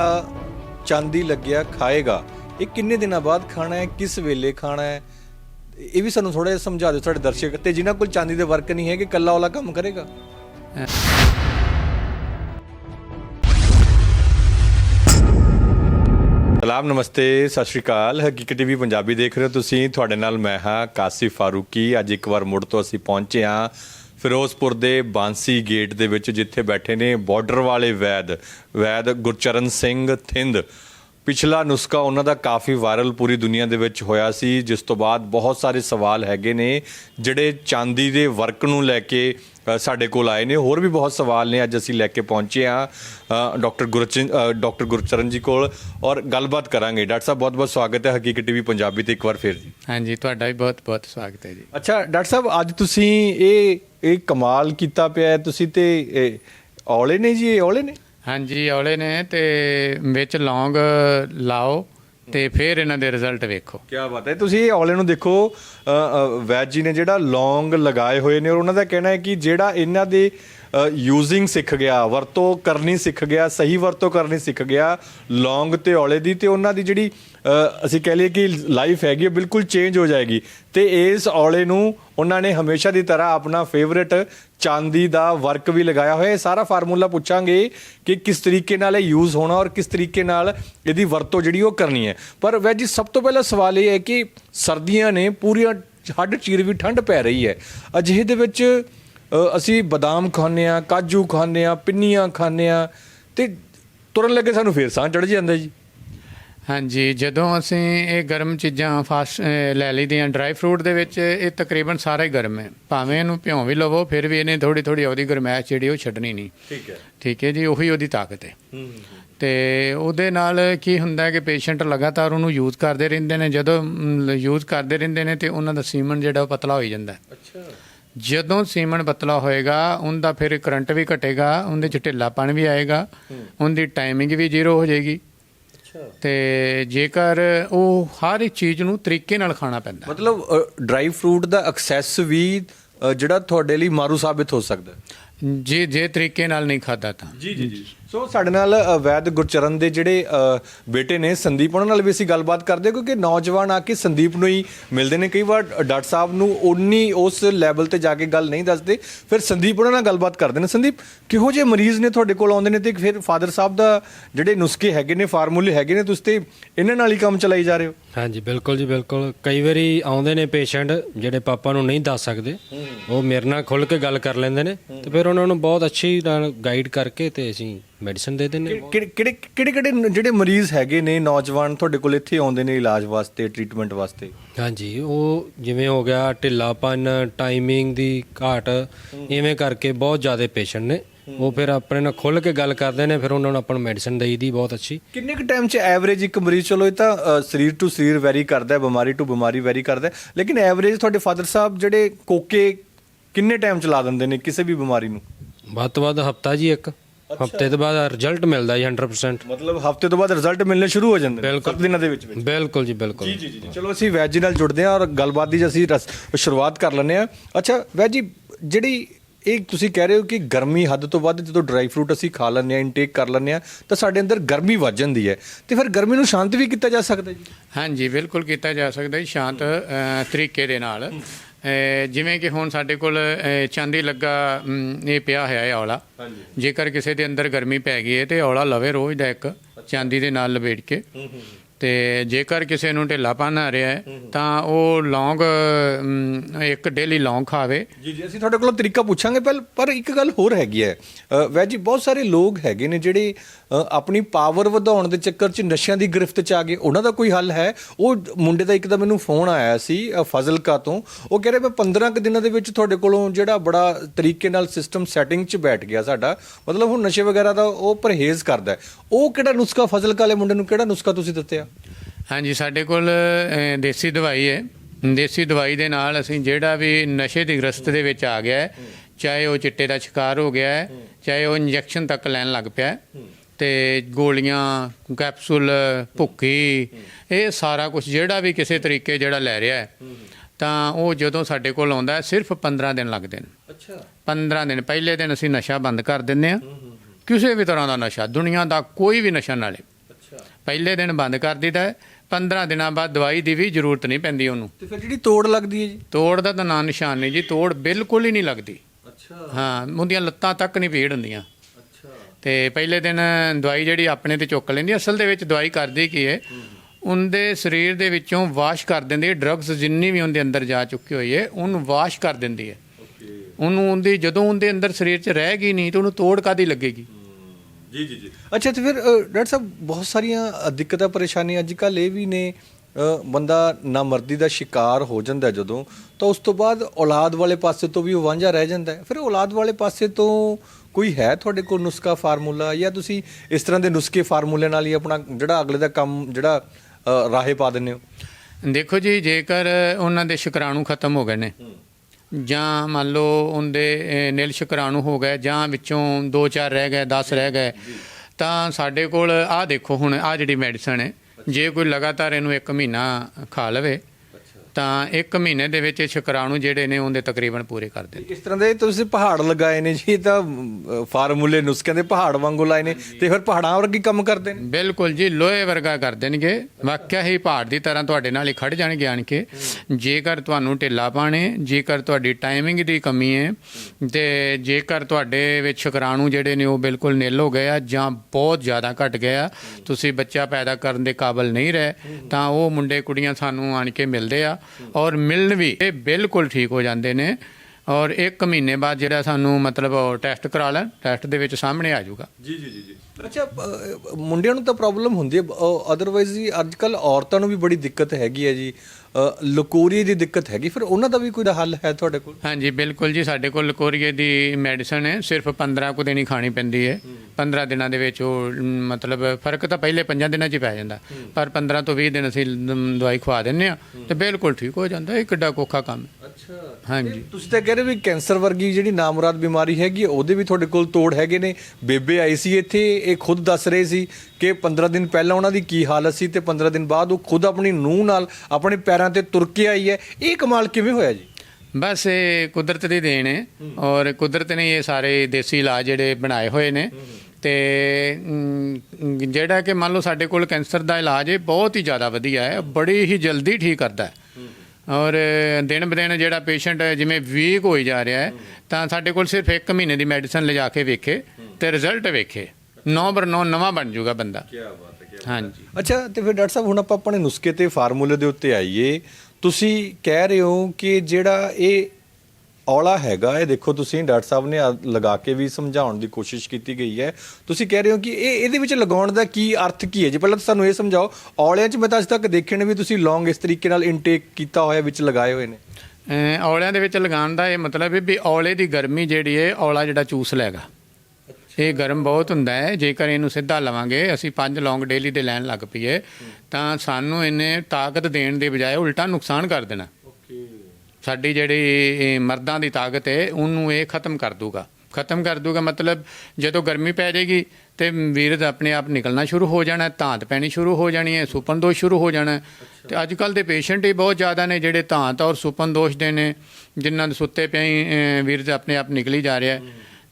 ਚਾਂਦੀ ਲੱਗਿਆ ਖਾਏਗਾ। ਇਹ ਕਿੰਨੇ ਦਿਨਾਂ ਬਾਅਦ ਖਾਣਾ ਹੈ? ਕਿਸ ਵੇਲੇ ਖਾਣਾ ਹੈ? ਇਹ ਵੀ ਸਾਨੂੰ ਥੋੜਾ ਜਿਹਾ ਸਮਝਾ ਦਿਓ ਸਾਡੇ ਦਰਸ਼ਕ, ਤੇ ਜਿਨ੍ਹਾਂ ਕੋਲ ਚਾਂਦੀ ਦੇ ਵਰਕ ਨਹੀਂ ਹੈਗੇ ਕਿ ਕੱਲਾ ਔਲਾ ਕੰਮ ਕਰੇਗਾ? ਸਲਾਮ, ਨਮਸਤੇ, ਸਤਿ ਸ਼੍ਰੀ ਅਕਾਲ। ਹਕੀਕਤ ਟੀਵੀ ਪੰਜਾਬੀ ਦੇਖ ਰਹੇ ਹੋ ਤੁਸੀਂ। ਤੁਹਾਡੇ ਨਾਲ ਮੈਂ ਹਾਂ ਕਾਸਿਫ ਫਾਰੂਕੀ। ਅੱਜ ਇੱਕ ਵਾਰ ਮੁੜ ਤੋਂ ਅਸੀਂ ਪਹੁੰਚੇ ਹਾਂ ਫਿਰੋਜ਼ਪੁਰ ਦੇ ਬਾਂਸੀ ਗੇਟ ਦੇ ਵਿੱਚ, ਜਿੱਥੇ ਬੈਠੇ ਨੇ ਬਾਰਡਰ ਵਾਲੇ ਵੈਦ ਵੈਦ ਗੁਰਚਰਨ ਸਿੰਘ ਥਿੰਦ। ਪਿਛਲਾ ਨੁਸਖਾ ਉਹਨਾਂ ਦਾ ਕਾਫੀ ਵਾਇਰਲ ਪੂਰੀ ਦੁਨੀਆ ਦੇ ਵਿੱਚ ਹੋਇਆ ਸੀ ਜਿਸ ਤੋਂ ਬਾਅਦ ਬਹੁਤ ਸਾਰੇ ਸਵਾਲ ਹੈਗੇ ਨੇ ਜਿਹੜੇ ਚਾਂਦੀ ਦੇ ਵਰਕ ਨੂੰ ਲੈ ਕੇ ਸਾਡੇ ਕੋਲ ਆਏ ਨੇ। ਹੋਰ ਵੀ ਬਹੁਤ ਸਵਾਲ ਨੇ ਅੱਜ ਅਸੀਂ ਲੈ ਕੇ ਪਹੁੰਚੇ ਆ ਡਾਕਟਰ ਗੁਰਚਰਨ ਡਾਕਟਰ ਗੁਰਚਰਨ ਜੀ ਕੋਲ ਔਰ ਗੱਲਬਾਤ ਕਰਾਂਗੇ। ਡਾਕਟਰ ਸਾਹਿਬ ਬਹੁਤ ਬਹੁਤ ਸਵਾਗਤ ਹੈ ਹਕੀਕਤ ਟੀਵੀ ਪੰਜਾਬੀ ਤੇ ਇੱਕ ਵਾਰ ਫਿਰ ਜੀ। ਹਾਂਜੀ ਤੁਹਾਡਾ ਵੀ ਬਹੁਤ ਬਹੁਤ ਸਵਾਗਤ ਹੈ ਜੀ। ਅੱਛਾ ਡਾਕਟਰ ਸਾਹਿਬ ਅੱਜ ਤੁਸੀਂ ਇਹ ਇਹ ਕਮਾਲ ਕੀਤਾ ਪਿਆ ਤੁਸੀਂ ਤੇ ਔਲੇ ਨੇ ਜੀ ਇਹ ਔਲੇ ਨੇ? ਹਾਂਜੀ, ਔਲੇ ਨੇ ਤੇ ਵਿੱਚ ਲੌਂਗ ਲਾਓ ਤੇ ਫਿਰ ਇਹਨਾਂ ਦੇ ਰਿਜ਼ਲਟ ਵੇਖੋ। ਕੀ ਬਾਤ ਹੈ। ਤੁਸੀਂ ਔਲੇ ਨੂੰ ਦੇਖੋ ਵੈਦ ਜੀ ਨੇ ਜਿਹੜਾ ਲੌਂਗ ਲਗਾਏ ਹੋਏ ਨੇ ਔਰ ਉਹਨਾਂ ਦਾ ਕਹਿਣਾ ਹੈ ਕਿ ਜਿਹੜਾ ਇਹਨਾਂ ਦੇ ਯੂਜ਼ਿੰਗ ਸਿੱਖ ਗਿਆ, ਵਰਤੋਂ ਕਰਨੀ ਸਿੱਖ ਗਿਆ, ਸਹੀ ਵਰਤੋਂ ਕਰਨੀ ਸਿੱਖ ਗਿਆ, ਲੌਂਗ ਤੇ ਔਲੇ ਦੀ ਤੇ ਉਹਨਾਂ ਦੀ ਜਿਹੜੀ ਅਸੀਂ ਕਹਿ ਲਈਏ ਕਿ ਲਾਈਫ ਹੈਗੀ ਹੈ ਬਿਲਕੁਲ ਚੇਂਜ ਹੋ ਜਾਏਗੀ। ਤੇ ਇਸ ਔਲੇ ਨੂੰ ਉਹਨਾਂ ਨੇ ਹਮੇਸ਼ਾ ਦੀ ਤਰ੍ਹਾਂ ਆਪਣਾ ਫੇਵਰਿਟ ਚਾਂਦੀ ਦਾ ਵਰਕ ਵੀ ਲਗਾਇਆ ਹੋਇਆ। ਇਹ ਸਾਰਾ ਫਾਰਮੂਲਾ ਪੁੱਛਾਂਗੇ ਕਿ ਕਿਸ ਤਰੀਕੇ ਨਾਲ ਇਹ ਯੂਜ਼ ਹੋਣਾ ਔਰ ਕਿਸ ਤਰੀਕੇ ਨਾਲ ਇਹਦੀ ਵਰਤੋਂ ਜਿਹੜੀ ਉਹ ਕਰਨੀ ਹੈ। ਪਰ ਵੈਜ ਜੀ, ਸਭ ਤੋਂ ਪਹਿਲਾ ਸਵਾਲ ਇਹ ਹੈ ਕਿ ਸਰਦੀਆਂ ਨੇ ਪੂਰੀਆਂ ਹੱਡ ਚੀਰ ਵੀ ਠੰਡ ਪੈ ਰਹੀ ਹੈ। ਅਜਿਹੇ ਦੇ ਵਿੱਚ ਅਸੀਂ ਬਦਾਮ ਖਾਂਦੇ ਆ ਕਾਜੂ ਖਾਂਦੇ ਆ ਪਿੰਨੀਆਂ ਖਾਂਦੇ ਆ ਤੇ ਤੁਰਨ ਲੱਗੇ ਸਾਨੂੰ ਫੇਰ ਸਾਹ ਚੜ ਜਾਂਦਾ ਜੀ। ਹਾਂਜੀ ਜਦੋਂ ਅਸੀਂ ਇਹ ਗਰਮ ਚੀਜ਼ਾਂ ਫਾਸਟ ਲੈ ਲਈਦੀਆਂ ਡਰਾਈ ਫਰੂਟ ਦੇ ਵਿੱਚ ਇਹ ਤਕਰੀਬਨ ਸਾਰਾ ਹੀ ਗਰਮ ਹੈ। ਭਾਵੇਂ ਇਹਨੂੰ ਭਿਉਂ ਵੀ ਲਵੋ ਫਿਰ ਵੀ ਇਹਨੇ ਥੋੜੀ ਥੋੜੀ ਉਹਦੀ ਗਰਮੈਸ਼ ਜਿਹੜੀ ਉਹ ਛੱਡਣੀ ਨਹੀਂ। ਠੀਕ ਹੈ। ਠੀਕ ਹੈ ਜੀ ਉਹੀ ਉਹਦੀ ਤਾਕਤ ਹੈ। ਤੇ ਉਹਦੇ ਨਾਲ ਕੀ ਹੁੰਦਾ ਹੈ ਕਿ ਪੇਸ਼ੈਂਟ ਲਗਾਤਾਰ ਉਹਨੂੰ ਯੂਜ਼ ਕਰਦੇ ਰਹਿੰਦੇ ਨੇ ਜਦੋਂ ਯੂਜ਼ ਕਰਦੇ ਰਹਿੰਦੇ ਨੇ ਤੇ ਉਹਨਾਂ ਦਾ ਸੀਮਨ ਜਿਹੜਾ ਉਹ ਪਤਲਾ ਹੋਈ ਜਾਂਦਾ। ਅੱਛਾ। ਜਦੋਂ ਸੀਮਨ ਪਤਲਾ ਹੋਏਗਾ ਉਹਦਾ ਫਿਰ ਕਰੰਟ ਵੀ ਘਟੇਗਾ ਉਹਦੇ ਚ ਢਿੱਲਾਪਣ ਵੀ ਆਏਗਾ ਉਹਦੀ ਟਾਈਮਿੰਗ ਵੀ ਜ਼ੀਰੋ ਹੋ ਜਾਏਗੀ। ਤੇ ਜੇਕਰ ਉਹ ਹਰ ਇੱਕ ਚੀਜ਼ ਨੂੰ ਤਰੀਕੇ ਨਾਲ ਖਾਣਾ ਪੈਂਦਾ। ਮਤਲਬ ਡਰਾਈ ਫਰੂਟ ਦਾ ਐਕਸੈਸ ਵੀ ਜਿਹੜਾ ਤੁਹਾਡੇ ਲਈ ਮਾਰੂ ਸਾਬਿਤ ਹੋ ਸਕਦਾ। ਜੇ ਜੇ ਤਰੀਕੇ ਨਾਲ ਨਹੀਂ ਖਾਦਾ ਤਾਂ। ਜੀ ਜੀ ਜੀ। ਸੋ ਸਾਡੇ ਨਾਲ ਅ, ਵੈਦ ਗੁਰਚਰਨ ਦੇ ਜਿਹੜੇ ਅ, ਬੇਟੇ ਨੇ ਸੰਦੀਪ ਉਹਨਾਂ ਨਾਲ ਵੀ ਅਸੀਂ ਗੱਲਬਾਤ ਕਰਦੇ ਹਾਂ ਕਿਉਂਕਿ ਨੌਜਵਾਨ ਆ ਕੇ ਸੰਦੀਪ ਨੂੰ ਹੀ ਮਿਲਦੇ ਨੇ। ਕਈ ਵਾਰ ਡਾਕਟਰ ਸਾਹਿਬ ਨੂੰ ਉਨੀ ਉਸ ਲੈਵਲ ਤੇ ਜਾ ਕੇ ਗੱਲ ਨਹੀਂ ਦੱਸਦੇ ਫਿਰ ਸੰਦੀਪ ਉਹਨਾਂ ਨਾਲ ਗੱਲਬਾਤ ਕਰਦੇ ਨੇ। ਸੰਦੀਪ ਕਿਹੋ ਜਿਹੇ ਮਰੀਜ਼ ਨੇ ਤੁਹਾਡੇ ਕੋਲ ਆਉਂਦੇ ਨੇ? ਤੇ ਫਿਰ ਫਾਦਰ ਸਾਹਿਬ ਦਾ ਜਿਹੜੇ ਨੁਸਖੇ ਹੈਗੇ ਨੇ ਫਾਰਮੂਲੇ ਹੈਗੇ ਨੇ ਤੁਸੀਂ ਤੇ ਇਹਨਾਂ ਨਾਲ ਹੀ ਕੰਮ ਚਲਾਈ ਜਾ ਰਹੇ ਹੋ? ਹਾਂਜੀ ਬਿਲਕੁਲ ਜੀ ਬਿਲਕੁਲ। ਕਈ ਵਾਰੀ ਆਉਂਦੇ ਨੇ ਪੇਸ਼ੈਂਟ ਜਿਹੜੇ ਪਾਪਾ ਨੂੰ ਨਹੀਂ ਦੱਸ ਸਕਦੇ ਉਹ ਮੇਰੇ ਨਾਲ ਖੁੱਲ ਕੇ ਗੱਲ ਕਰ ਲੈਂਦੇ ਨੇ। ਤੇ ਫਿਰ ਉਹਨਾਂ ਨੂੰ ਬਹੁਤ ਅੱਛੀ ਨਾਲ ਗਾਈਡ ਕਰਕੇ ਤੇ ਅਸੀਂ ਮੈਡੀਸਨ ਦੇ ਦਿੰਦੇ ਹਾਂ ਕਿਹੜੇ ਕਿਹੜੇ ਕਿਹੜੇ ਕਿਹੜੇ ਜਿਹੜੇ ਮਰੀਜ਼ ਹੈਗੇ ਨੇ ਨੌਜਵਾਨ ਤੁਹਾਡੇ ਕੋਲ ਇੱਥੇ ਆਉਂਦੇ ਨੇ ਇਲਾਜ ਵਾਸਤੇ ਟ੍ਰੀਟਮੈਂਟ ਵਾਸਤੇ? ਹਾਂਜੀ ਉਹ ਜਿਵੇਂ ਹੋ ਗਿਆ ਢਿੱਲਾਪਨ ਟਾਈਮਿੰਗ ਦੀ ਘਾਟ ਇਵੇਂ ਕਰਕੇ ਬਹੁਤ ਜ਼ਿਆਦਾ ਪੇਸ਼ੈਂਟ ਨੇ। ਉਹ ਫਿਰ ਆਪਣੇ ਨਾਲ ਖੁੱਲ ਕੇ ਗੱਲ ਕਰਦੇ ਨੇ ਫਿਰ ਉਹਨਾਂ ਨੂੰ ਆਪਾਂ ਨੂੰ ਮੈਡੀਸਨ ਦੇਈਦੀ ਬਹੁਤ ਅੱਛੀ। ਕਿੰਨੇ ਕੁ ਟਾਈਮ 'ਚ ਐਵਰੇਜ ਇੱਕ ਮਰੀਜ਼ ਚਲੋ ਇਹ ਤਾਂ ਸਰੀਰ ਟੂ ਸਰੀਰ ਵੈਰੀ ਕਰਦਾ ਹੈ ਬਿਮਾਰੀ ਟੂ ਬਿਮਾਰੀ ਵੈਰੀ ਕਰਦਾ ਹੈ ਲੇਕਿਨ ਐਵਰੇਜ ਤੁਹਾਡੇ ਫਾਦਰ ਸਾਹਿਬ ਜਿਹੜੇ ਕੋਕੇ ਕਿੰਨੇ ਟਾਈਮ 'ਚ ਲਾ ਦਿੰਦੇ ਨੇ ਕਿਸੇ ਵੀ ਬਿਮਾਰੀ ਨੂੰ? ਵੱਧ ਤੋਂ ਵੱਧ ਹਫਤਾ ਜੀ ਇੱਕ। ਹਫ਼ਤੇ ਤੋਂ ਬਾਅਦ ਰਿਜ਼ਲਟ ਮਿਲਦਾ ਜੀ 100% ਮਤਲਬ ਹਫ਼ਤੇ ਤੋਂ ਬਾਅਦ ਰਿਜ਼ਲਟ ਮਿਲਣੇ ਸ਼ੁਰੂ ਹੋ ਜਾਂਦੇ ਨੇ ਬਿਲਕੁਲ। ਸੱਤ ਦਿਨਾਂ ਦੇ ਵਿੱਚ ਵਿੱਚ। ਬਿਲਕੁਲ ਜੀ ਬਿਲਕੁਲ। ਜੀ ਜੀ ਚਲੋ ਅਸੀਂ ਵੈਜ ਨਾਲ ਜੁੜਦੇ ਹਾਂ ਔਰ ਗੱਲਬਾਤ ਦੀ ਅਸੀਂ ਰਸ- ਸ਼ੁਰੂਆਤ ਕਰ ਲੈਂਦੇ ਹਾਂ। ਅੱਛਾ ਵੈਜ ਜੀ ਜਿਹੜੀ ਇਹ ਤੁਸੀਂ ਕਹਿ ਰਹੇ ਹੋ ਕਿ ਗਰਮੀ ਹੱਦ ਤੋਂ ਵੱਧ ਜਦੋਂ ਡਰਾਈ ਫਰੂਟ ਅਸੀਂ ਖਾ ਲੈਂਦੇ ਹਾਂ ਇਨਟੇਕ ਕਰ ਲੈਂਦੇ ਹਾਂ ਤਾਂ ਸਾਡੇ ਅੰਦਰ ਗਰਮੀ ਵੱਧ ਜਾਂਦੀ ਹੈ। ਤੇ ਫਿਰ ਗਰਮੀ ਨੂੰ ਸ਼ਾਂਤ ਵੀ ਕੀਤਾ ਜਾ ਸਕਦਾ ਜੀ? ਹਾਂਜੀ ਬਿਲਕੁਲ ਕੀਤਾ ਜਾ ਸਕਦਾ ਜੀ ਸ਼ਾਂਤ ਅ, ਤਰੀਕੇ ਦੇ ਨਾਲ। ਜਿਵੇਂ ਕਿ ਹੁਣ ਸਾਡੇ ਕੋਲ ਚਾਂਦੀ ਲੱਗਾ ਇਹ ਪਿਆ ਹੋਇਆ ਹੈ ਔਲਾ। ਜੇਕਰ ਕਿਸੇ ਦੇ ਅੰਦਰ ਗਰਮੀ ਪੈ ਗਈ ਹੈ ਤੇ ਔਲਾ ਲਵੇ ਰੋਜ਼ ਦਾ ਇੱਕ ਚਾਂਦੀ ਦੇ ਨਾਲ ਲਪੇਟ ਕੇ। ਤੇ ਜੇਕਰ ਕਿਸੇ ਨੂੰ ਢਿੱਲਾਪਨ ਆ ਰਿਹਾ ਹੈ ਤਾਂ ਉਹ ਲੌਂਗ ਇੱਕ ਡੇਲੀ ਲੌਂਗ ਖਾਵੇ। ਜੀ ਜੀ ਅਸੀਂ ਤੁਹਾਡੇ ਕੋਲੋਂ ਤਰੀਕਾ ਪੁੱਛਾਂਗੇ ਪਰ ਪਰ ਇੱਕ ਗੱਲ ਹੋਰ ਹੈਗੀ ਹੈ। ਵੈਦ ਜੀ ਬਹੁਤ ਸਾਰੇ ਲੋਕ ਹੈਗੇ ਨੇ ਜਿਹੜੇ ਆਪਣੀ ਪਾਵਰ ਵਧਾਉਣ ਦੇ ਚੱਕਰ 'ਚ ਨਸ਼ਿਆਂ ਦੀ ਗ੍ਰਿਫਤ 'ਚ ਆ ਗਏ। ਉਹਨਾਂ ਦਾ ਕੋਈ ਹੱਲ ਹੈ? ਉਹ ਮੁੰਡੇ ਦਾ ਇੱਕ ਤਾਂ ਮੈਨੂੰ ਫੋਨ ਆਇਆ ਸੀ ਫਜ਼ਲਕਾ ਤੋਂ। ਉਹ ਕਹਿ ਰਿਹਾ ਮੈਂ 15 ਕੁ ਦਿਨਾਂ ਦੇ ਵਿੱਚ ਤੁਹਾਡੇ ਕੋਲੋਂ ਜਿਹੜਾ ਬੜਾ ਤਰੀਕੇ ਨਾਲ ਸਿਸਟਮ ਸੈਟਿੰਗ 'ਚ ਬੈਠ ਗਿਆ ਸਾਡਾ। ਮਤਲਬ ਹੁਣ ਨਸ਼ੇ ਵਗੈਰਾ ਦਾ ਉਹ ਪਰਹੇਜ਼ ਕਰਦਾ। ਉਹ ਕਿਹੜਾ ਨੁਸਖਾ ਫਜ਼ਲਕਾ ਵਾਲੇ ਮੁੰਡੇ ਨੂੰ ਕਿਹੜਾ ਨੁਸਖਾ ਤੁਸੀਂ ਦਿੱਤੇ? ਆ ਹਾਂਜੀ ਸਾਡੇ ਕੋਲ ਦੇਸੀ ਦਵਾਈ ਹੈ। ਦੇਸੀ ਦਵਾਈ ਦੇ ਨਾਲ ਅਸੀਂ ਜਿਹੜਾ ਵੀ ਨਸ਼ੇ ਦੀ ਗ੍ਰਸਤ ਦੇ ਵਿੱਚ ਆ ਗਿਆ ਹੈ, ਚਾਹੇ ਉਹ ਚਿੱਟੇ ਦਾ ਸ਼ਿਕਾਰ ਹੋ ਗਿਆ ਹੈ ਚਾਹੇ ਉਹ ਇੰਜੈਕਸ਼ਨ ਤੱਕ ਲੈਣ ਲੱਗ ਪਿਆ ਤੇ ਗੋਲੀਆਂ ਕੈਪਸੂਲ ਭੁੱਕੀ ਇਹ ਸਾਰਾ ਕੁਝ ਜਿਹੜਾ ਵੀ ਕਿਸੇ ਤਰੀਕੇ ਜਿਹੜਾ ਲੈ ਰਿਹਾ ਹੈ ਤਾਂ ਉਹ ਜਦੋਂ ਸਾਡੇ ਕੋਲ ਆਉਂਦਾ ਹੈ ਸਿਰਫ 15 ਦਿਨ ਲੱਗਦੇ ਨੇ। ਅੱਛਾ। 15 ਦਿਨ ਪਹਿਲੇ ਦਿਨ ਅਸੀਂ ਨਸ਼ਾ ਬੰਦ ਕਰ ਦਿੰਨੇ ਆ ਕਿਸੇ ਵੀ ਤਰ੍ਹਾਂ ਦਾ ਨਸ਼ਾ ਦੁਨੀਆ ਦਾ ਕੋਈ ਵੀ ਨਸ਼ਾ ਨਾਲੇ ਪਹਿਲੇ ਦਿਨ ਬੰਦ ਕਰ ਦਿੱਤਾ ਹੈ 15 ਦਿਨਾਂ ਬਾਅਦ ਦਵਾਈ ਦੀ ਵੀ ਜ਼ਰੂਰਤ ਨਹੀਂ ਪੈਂਦੀ ਉਹਨੂੰ। ਤੇ ਫਿਰ ਜਿਹੜੀ ਤੋੜ ਲੱਗਦੀ ਹੈ ਜੀ? ਤੋੜ ਦਾ ਤਾਂ ਨਾਂ ਨਿਸ਼ਾਨ ਨਹੀਂ ਜੀ ਤੋੜ ਬਿਲਕੁਲ ਹੀ ਨਹੀਂ ਲੱਗਦੀ। ਅੱਛਾ। ਹਾਂ ਉਹਦੀਆਂ ਲੱਤਾਂ ਤੱਕ ਨਹੀਂ ਪੀੜ ਹੁੰਦੀਆਂ। ਅੱਛਾ। ਤੇ ਪਹਿਲੇ ਦਿਨ ਦਵਾਈ ਜਿਹੜੀ ਆਪਣੇ ਤੇ ਚੁੱਕ ਲੈਂਦੀ ਅਸਲ ਦੇ ਵਿੱਚ ਦਵਾਈ ਕਰਦੀ ਕੀ ਹੈ ਉਹਦੇ ਸਰੀਰ ਦੇ ਵਿੱਚੋਂ ਵਾਸ਼ ਕਰ ਦਿੰਦੀ ਹੈ ਡਰੱਗਸ ਜਿੰਨੀ ਵੀ ਉਹਦੇ ਅੰਦਰ ਜਾ ਚੁੱਕੀ ਹੋਈ ਹੈ ਉਹਨੂੰ ਵਾਸ਼ ਕਰ ਦਿੰਦੀ ਹੈ। ਉਹਨੂੰ ਉਹਦੀ ਜਦੋਂ ਉਹਦੇ ਅੰਦਰ ਸਰੀਰ 'ਚ ਰਹਿ ਗਈ ਨਹੀਂ ਤਾਂ ਉਹਨੂੰ ਤੋੜ ਕਾਦੀ ਲੱਗੇਗੀ? ਜੀ ਜੀ ਜੀ। ਅੱਛਾ ਤੇ ਫਿਰ ਅ, ਡਾਕਟਰ ਸਾਹਿਬ ਬਹੁਤ ਸਾਰੀਆਂ ਅ, ਦਿੱਕਤਾਂ ਪਰੇਸ਼ਾਨੀਆਂ ਅੱਜ ਕੱਲ ਇਹ ਵੀ ਨੇ ਅ, ਬੰਦਾ ਨਾਮਰਦੀ ਦਾ ਸ਼ਿਕਾਰ ਹੋ ਜਾਂਦਾ ਹੈ ਜਦੋਂ ਤਾਂ ਉਸ ਤੋਂ ਬਾਅਦ ਔਲਾਦ ਵਾਲੇ ਪਾਸੇ ਤੋਂ ਵੀ ਉਹ ਵਾਂਝਾ ਰਹਿ ਜਾਂਦਾ ਹੈ। ਫਿਰ ਔਲਾਦ ਵਾਲੇ ਪਾਸੇ ਤੋਂ ਕੋਈ ਹੈ ਤੁਹਾਡੇ ਕੋਲ ਨੁਸਖਾ ਫਾਰਮੂਲਾ ਜਾਂ ਤੁਸੀਂ ਇਸ ਤਰ੍ਹਾਂ ਦੇ ਨੁਸਖੇ ਫਾਰਮੂਲੇ ਨਾਲ ਹੀ ਆਪਣਾ ਜਿਹੜਾ ਅਗਲੇ ਦਾ ਕੰਮ ਜਿਹੜਾ ਅ, ਰਾਹੇ ਪਾ ਦਿੰਦੇ ਹੋ? ਦੇਖੋ ਜੀ ਜੇਕਰ ਉਹਨਾਂ ਦੇ ਸ਼ੁਕਰਾਣੂ ਖਤਮ ਹੋ ਗਏ ਨੇ ਜਾਂ ਮੰਨ ਲਓ ਉਹਦੇ ਅਹ, ਨੀਲ ਸ਼ੁਕਰਾਣੂ ਹੋ ਗਏ ਜਾਂ ਵਿੱਚੋਂ 2-4 ਰਹਿ ਗਏ 10 ਰਹਿ ਗਏ ਤਾਂ ਸਾਡੇ ਕੋਲ ਆਹ ਦੇਖੋ ਹੁਣ ਆਹ ਜਿਹੜੀ ਮੈਡੀਸਨ ਹੈ ਜੇ ਕੋਈ ਲਗਾਤਾਰ ਇਹਨੂੰ 1 ਮਹੀਨਾ ਖਾ ਲਵੇ ਤਾਂ ਇੱਕ ਮਹੀਨੇ ਦੇ ਵਿੱਚ ਇਹ ਸ਼ੁਕਰਾਣੂ ਜਿਹੜੇ ਨੇ ਉਹਦੇ ਤਕਰੀਬਨ ਪੂਰੇ ਕਰ ਦਿੰਦੇ ਇਸ ਤਰ੍ਹਾਂ ਦੇ ਤੁਸੀਂ ਪਹਾੜ ਲਗਾਏ ਨੇ ਜੀ ਤਾਂ ਫਾਰਮੂਲੇ ਨੁਸਖਿਆਂ ਦੇ ਪਹਾੜ ਵਾਂਗੂ ਲਾਏ ਨੇ ਤੇ ਫਿਰ ਪਹਾੜਾਂ ਵਰਗੀ ਕੰਮ ਕਰਦੇ ਨੇ। ਬਿਲਕੁਲ ਜੀ ਲੋਹੇ ਵਰਗਾ ਕਰ ਦੇਣਗੇ। ਵਾਕਿਆ ਹੀ ਪਹਾੜ ਦੀ ਤਰ੍ਹਾਂ ਤੁਹਾਡੇ ਨਾਲ ਹੀ ਖੜ ਜਾਣਗੇ ਆਣ ਕੇ। ਜੇਕਰ ਤੁਹਾਨੂੰ ਢਿੱਲਾ ਪਾਣੇ ਜੇਕਰ ਤੁਹਾਡੀ ਟਾਈਮਿੰਗ ਦੀ ਕਮੀ ਹੈ ਤੇ ਜੇਕਰ ਤੁਹਾਡੇ ਵਿੱਚ ਸ਼ੁਕਰਾਣੂ ਜਿਹੜੇ ਨੇ ਉਹ ਬਿਲਕੁਲ ਨਿਲ ਹੋ ਗਏ ਆ ਜਾਂ ਬਹੁਤ ਜ਼ਿਆਦਾ ਘਟ ਗਏ ਆ ਤੁਸੀਂ ਬੱਚਾ ਪੈਦਾ ਕਰਨ ਦੇ ਕਾਬਿਲ ਨਹੀਂ ਰਹੇ ਤਾਂ ਉਹ ਮੁੰਡੇ ਕੁੜੀਆਂ ਸਾਨੂੰ ਆਣ ਕੇ ਮਿਲਦੇ ਆ। ਔਰ ਮਿਲਣ ਵੀ ਇਹ ਬਿਲਕੁਲ ਠੀਕ ਹੋ ਜਾਂਦੇ ਨੇ। ਔਰ ਇੱਕ ਮਹੀਨੇ ਬਾਅਦ ਜਿਹੜਾ ਸਾਨੂੰ ਮਤਲਬ ਟੈਸਟ ਕਰਾ ਲੈਣ ਟੈਸਟ ਦੇ ਵਿੱਚ ਸਾਹਮਣੇ ਆ ਜਾਊਗਾ। ਜੀ ਜੀ ਜੀ ਜੀ। ਅੱਛਾ ਮੁੰਡਿਆਂ ਨੂੰ ਤਾਂ ਪ੍ਰੋਬਲਮ ਹੁੰਦੀ ਹੈ ਅਦਰਵਾਈਜ਼ ਜੀ ਅੱਜ ਕੱਲ ਔਰਤਾਂ ਨੂੰ ਵੀ ਬੜੀ ਦਿੱਕਤ ਹੈਗੀ ਹੈ ਜੀ। ਅ, ਲਕੋਰੀ ਦੀ ਦਿੱਕਤ ਹੈਗੀ। ਫਿਰ ਉਹਨਾਂ ਦਾ ਵੀ ਕੋਈ ਹੱਲ ਹੈ ਤੁਹਾਡੇ ਕੋਲ? ਹਾਂਜੀ ਬਿਲਕੁਲ ਜੀ ਸਾਡੇ ਕੋਲ ਕੋਰੀਏ ਦੀ ਮੈਡੀਸਨ ਹੈ। ਸਿਰਫ 15 ਕੁ ਦਿਨ ਹੀ ਖਾਣੀ ਪੈਂਦੀ ਹੈ। 15 ਦਿਨਾਂ ਦੇ ਵਿੱਚ ਉਹ ਮਤਲਬ ਫ਼ਰਕ ਤਾਂ ਪਹਿਲੇ 5 ਦਿਨਾਂ 'ਚ ਹੀ ਪੈ ਜਾਂਦਾ। ਪਰ 15 ਤੋਂ 20 ਦਿਨ ਅਸੀਂ ਦਵਾਈ ਖਵਾ ਦਿੰਨੇ ਆ ਤੇ ਬਿਲਕੁਲ ਠੀਕ ਹੋ ਜਾਂਦਾ। ਇਹ ਕਿੱਡਾ ਕੋਖਾ ਕੰਮ ਹੈ। ਅੱਛਾ। ਹਾਂਜੀ। ਤੁਸੀਂ ਤਾਂ ਕਹਿ ਰਹੇ ਵੀ ਕੈਂਸਰ ਵਰਗੀ ਜਿਹੜੀ ਨਾਮੁਰਾਦ ਬਿਮਾਰੀ ਹੈਗੀ ਉਹਦੇ ਵੀ ਤੁਹਾਡੇ ਕੋਲ ਤੋੜ ਹੈਗੇ ਨੇ। ਬੇਬੇ ਆਈ ਸੀ ਇੱਥੇ ਇਹ ਖੁਦ ਦੱਸ ਰਹੇ ਸੀ ਕਿ 15 ਦਿਨ ਪਹਿਲਾਂ ਉਹਨਾਂ ਦੀ ਕੀ ਹਾਲਤ ਸੀ ਤੇ 15 ਦਿਨ ਬਾਅਦ ਉਹ ਖੁਦ ਆਪਣੀ ਨੂੰਹ ਨਾਲ ਆਪਣੇ ਪੈਰਾਂ ਤੇ ਤੁਰ ਕੇ ਆਈ ਹੈ। ਇਹ ਕਮਾਲ ਕਿਵੇਂ ਹੋਇਆ ਜੀ? ਬਸ ਇਹ ਕੁਦਰਤ ਦੀ ਦੇਣ ਹੈ ਔਰ ਕੁਦਰਤ ਨੇ ਇਹ ਸਾਰੇ ਦੇਸੀ ਇਲਾਜ ਜਿਹੜੇ ਬਣਾਏ ਹੋਏ ਨੇ ਤੇ ਜਿਹੜਾ ਕਿ ਮੰਨ ਲਓ ਸਾਡੇ ਕੋਲ ਕੈਂਸਰ ਦਾ ਇਲਾਜ ਇਹ ਬਹੁਤ ਹੀ ਜ਼ਿਆਦਾ ਵਧੀਆ ਹੈ, ਬੜੀ ਹੀ ਜਲਦੀ ਠੀਕ ਕਰਦਾ ਹੈ। ਔਰ ਦਿਨ ਬਦਿਨ ਜਿਹੜਾ ਪੇਸ਼ੈਂਟ ਜਿਵੇਂ ਵੀਕ ਹੋਈ ਜਾ ਰਿਹਾ ਹੈ, ਤਾਂ ਸਾਡੇ ਕੋਲ ਸਿਰਫ 1 ਮਹੀਨੇ ਦੀ ਮੈਡੀਸਨ ਲਿਜਾ ਕੇ ਵੇਖੇ ਤੇ ਰਿਜ਼ਲਟ ਵੇਖੇ। 9 ਬਰ 9 ਨਵਾਂ ਬਣ ਜਾਊਗਾ ਬੰਦਾ। ਕੀ ਬਾਤ ਹੈ ਹਾਂਜੀ। ਅੱਛਾ ਤੇ ਫਿਰ ਡਾਕਟਰ ਸਾਹਿਬ ਹੁਣ ਆਪਾਂ ਆਪਣੇ ਨੁਸਖੇ ਤੇ ਫਾਰਮੂਲੇ ਦੇ ਉੱਤੇ ਆਈਏ। ਤੁਸੀਂ ਕਹਿ ਰਹੇ ਹੋ ਕਿ ਜਿਹੜਾ ਇਹ ਔਲਾ ਹੈਗਾ ਇਹ ਦੇਖੋ ਤੁਸੀਂ ਡਾਕਟਰ ਸਾਹਿਬ ਨੇ ਲਗਾ ਕੇ ਵੀ ਸਮਝਾਉਣ ਦੀ ਕੋਸ਼ਿਸ਼ ਕੀਤੀ ਗਈ ਹੈ। ਤੁਸੀਂ ਕਹਿ ਰਹੇ ਹੋ ਕਿ ਇਹ ਇਹਦੇ ਵਿੱਚ ਲਗਾਉਣ ਦਾ ਕੀ ਅਰਥ ਕੀ ਹੈ? ਜੀ ਪਹਿਲਾਂ ਤਾਂ ਸਾਨੂੰ ਇਹ ਸਮਝਾਓ ਔਲਿਆਂ 'ਚ ਮੈਂ ਤਾਂ ਅੱਜ ਤੱਕ ਦੇਖੇ ਨੇ ਵੀ ਤੁਸੀਂ ਲੌਂਗ ਇਸ ਤਰੀਕੇ ਨਾਲ ਇਨਟੇਕ ਕੀਤਾ ਹੋਇਆ ਵਿੱਚ ਲਗਾਏ ਹੋਏ ਨੇ। ਔਲਿਆਂ ਦੇ ਵਿੱਚ ਲਗਾਉਣ ਦਾ ਇਹ ਮਤਲਬ ਹੈ ਵੀ ਔਲੇ ਦੀ ਗਰਮੀ ਜਿਹੜੀ ਹੈ ਔਲਾ ਜਿਹੜਾ ਚੂਸ ਲੈਗਾ ਇਹ ਗਰਮ ਬਹੁਤ ਹੁੰਦਾ ਹੈ। ਜੇਕਰ ਇਹਨੂੰ ਸਿੱਧਾ ਲਵਾਂਗੇ ਅਸੀਂ ਪੰਜ ਲੌਂਗ ਡੇਲੀ ਦੇ ਲੈਣ ਲੱਗ ਪਈਏ ਤਾਂ ਸਾਨੂੰ ਇਹਨੇ ਤਾਕਤ ਦੇਣ ਦੇ ਬਜਾਏ ਉਲਟਾ ਨੁਕਸਾਨ ਕਰ ਦੇਣਾ। ਸਾਡੀ ਜਿਹੜੀ ਮਰਦਾਂ ਦੀ ਤਾਕਤ ਹੈ ਉਹਨੂੰ ਇਹ ਖਤਮ ਕਰ ਦੂਗਾ। ਖਤਮ ਕਰ ਦੂਗਾ ਮਤਲਬ ਜਦੋਂ ਗਰਮੀ ਪੈ ਜਾਏਗੀ ਤੇ ਵੀਰਜ ਆਪਣੇ ਆਪ ਨਿਕਲਣਾ ਸ਼ੁਰੂ ਹੋ ਜਾਣਾ ਧਾਂਤ ਪੈਣੀ ਸ਼ੁਰੂ ਹੋ ਜਾਣੀ ਹੈ ਸੁਪਨ ਦੋਸ਼ ਸ਼ੁਰੂ ਹੋ ਜਾਣਾ। ਤੇ ਅੱਜ ਕੱਲ ਦੇ ਪੇਸ਼ੈਂਟ ਹੀ ਬਹੁਤ ਜ਼ਿਆਦਾ ਨੇ ਜਿਹੜੇ ਧਾਂਤ ਔਰ ਸੁਪਨ ਦੋਸ਼ ਦੇ ਨੇ ਜਿਨ੍ਹਾਂ ਦੇ ਸੁੱਤੇ ਅਹ, ਵੀਰਜ ਆਪਣੇ ਆਪ ਨਿਕਲੀ ਜਾ ਰਿਹਾ ਹੈ।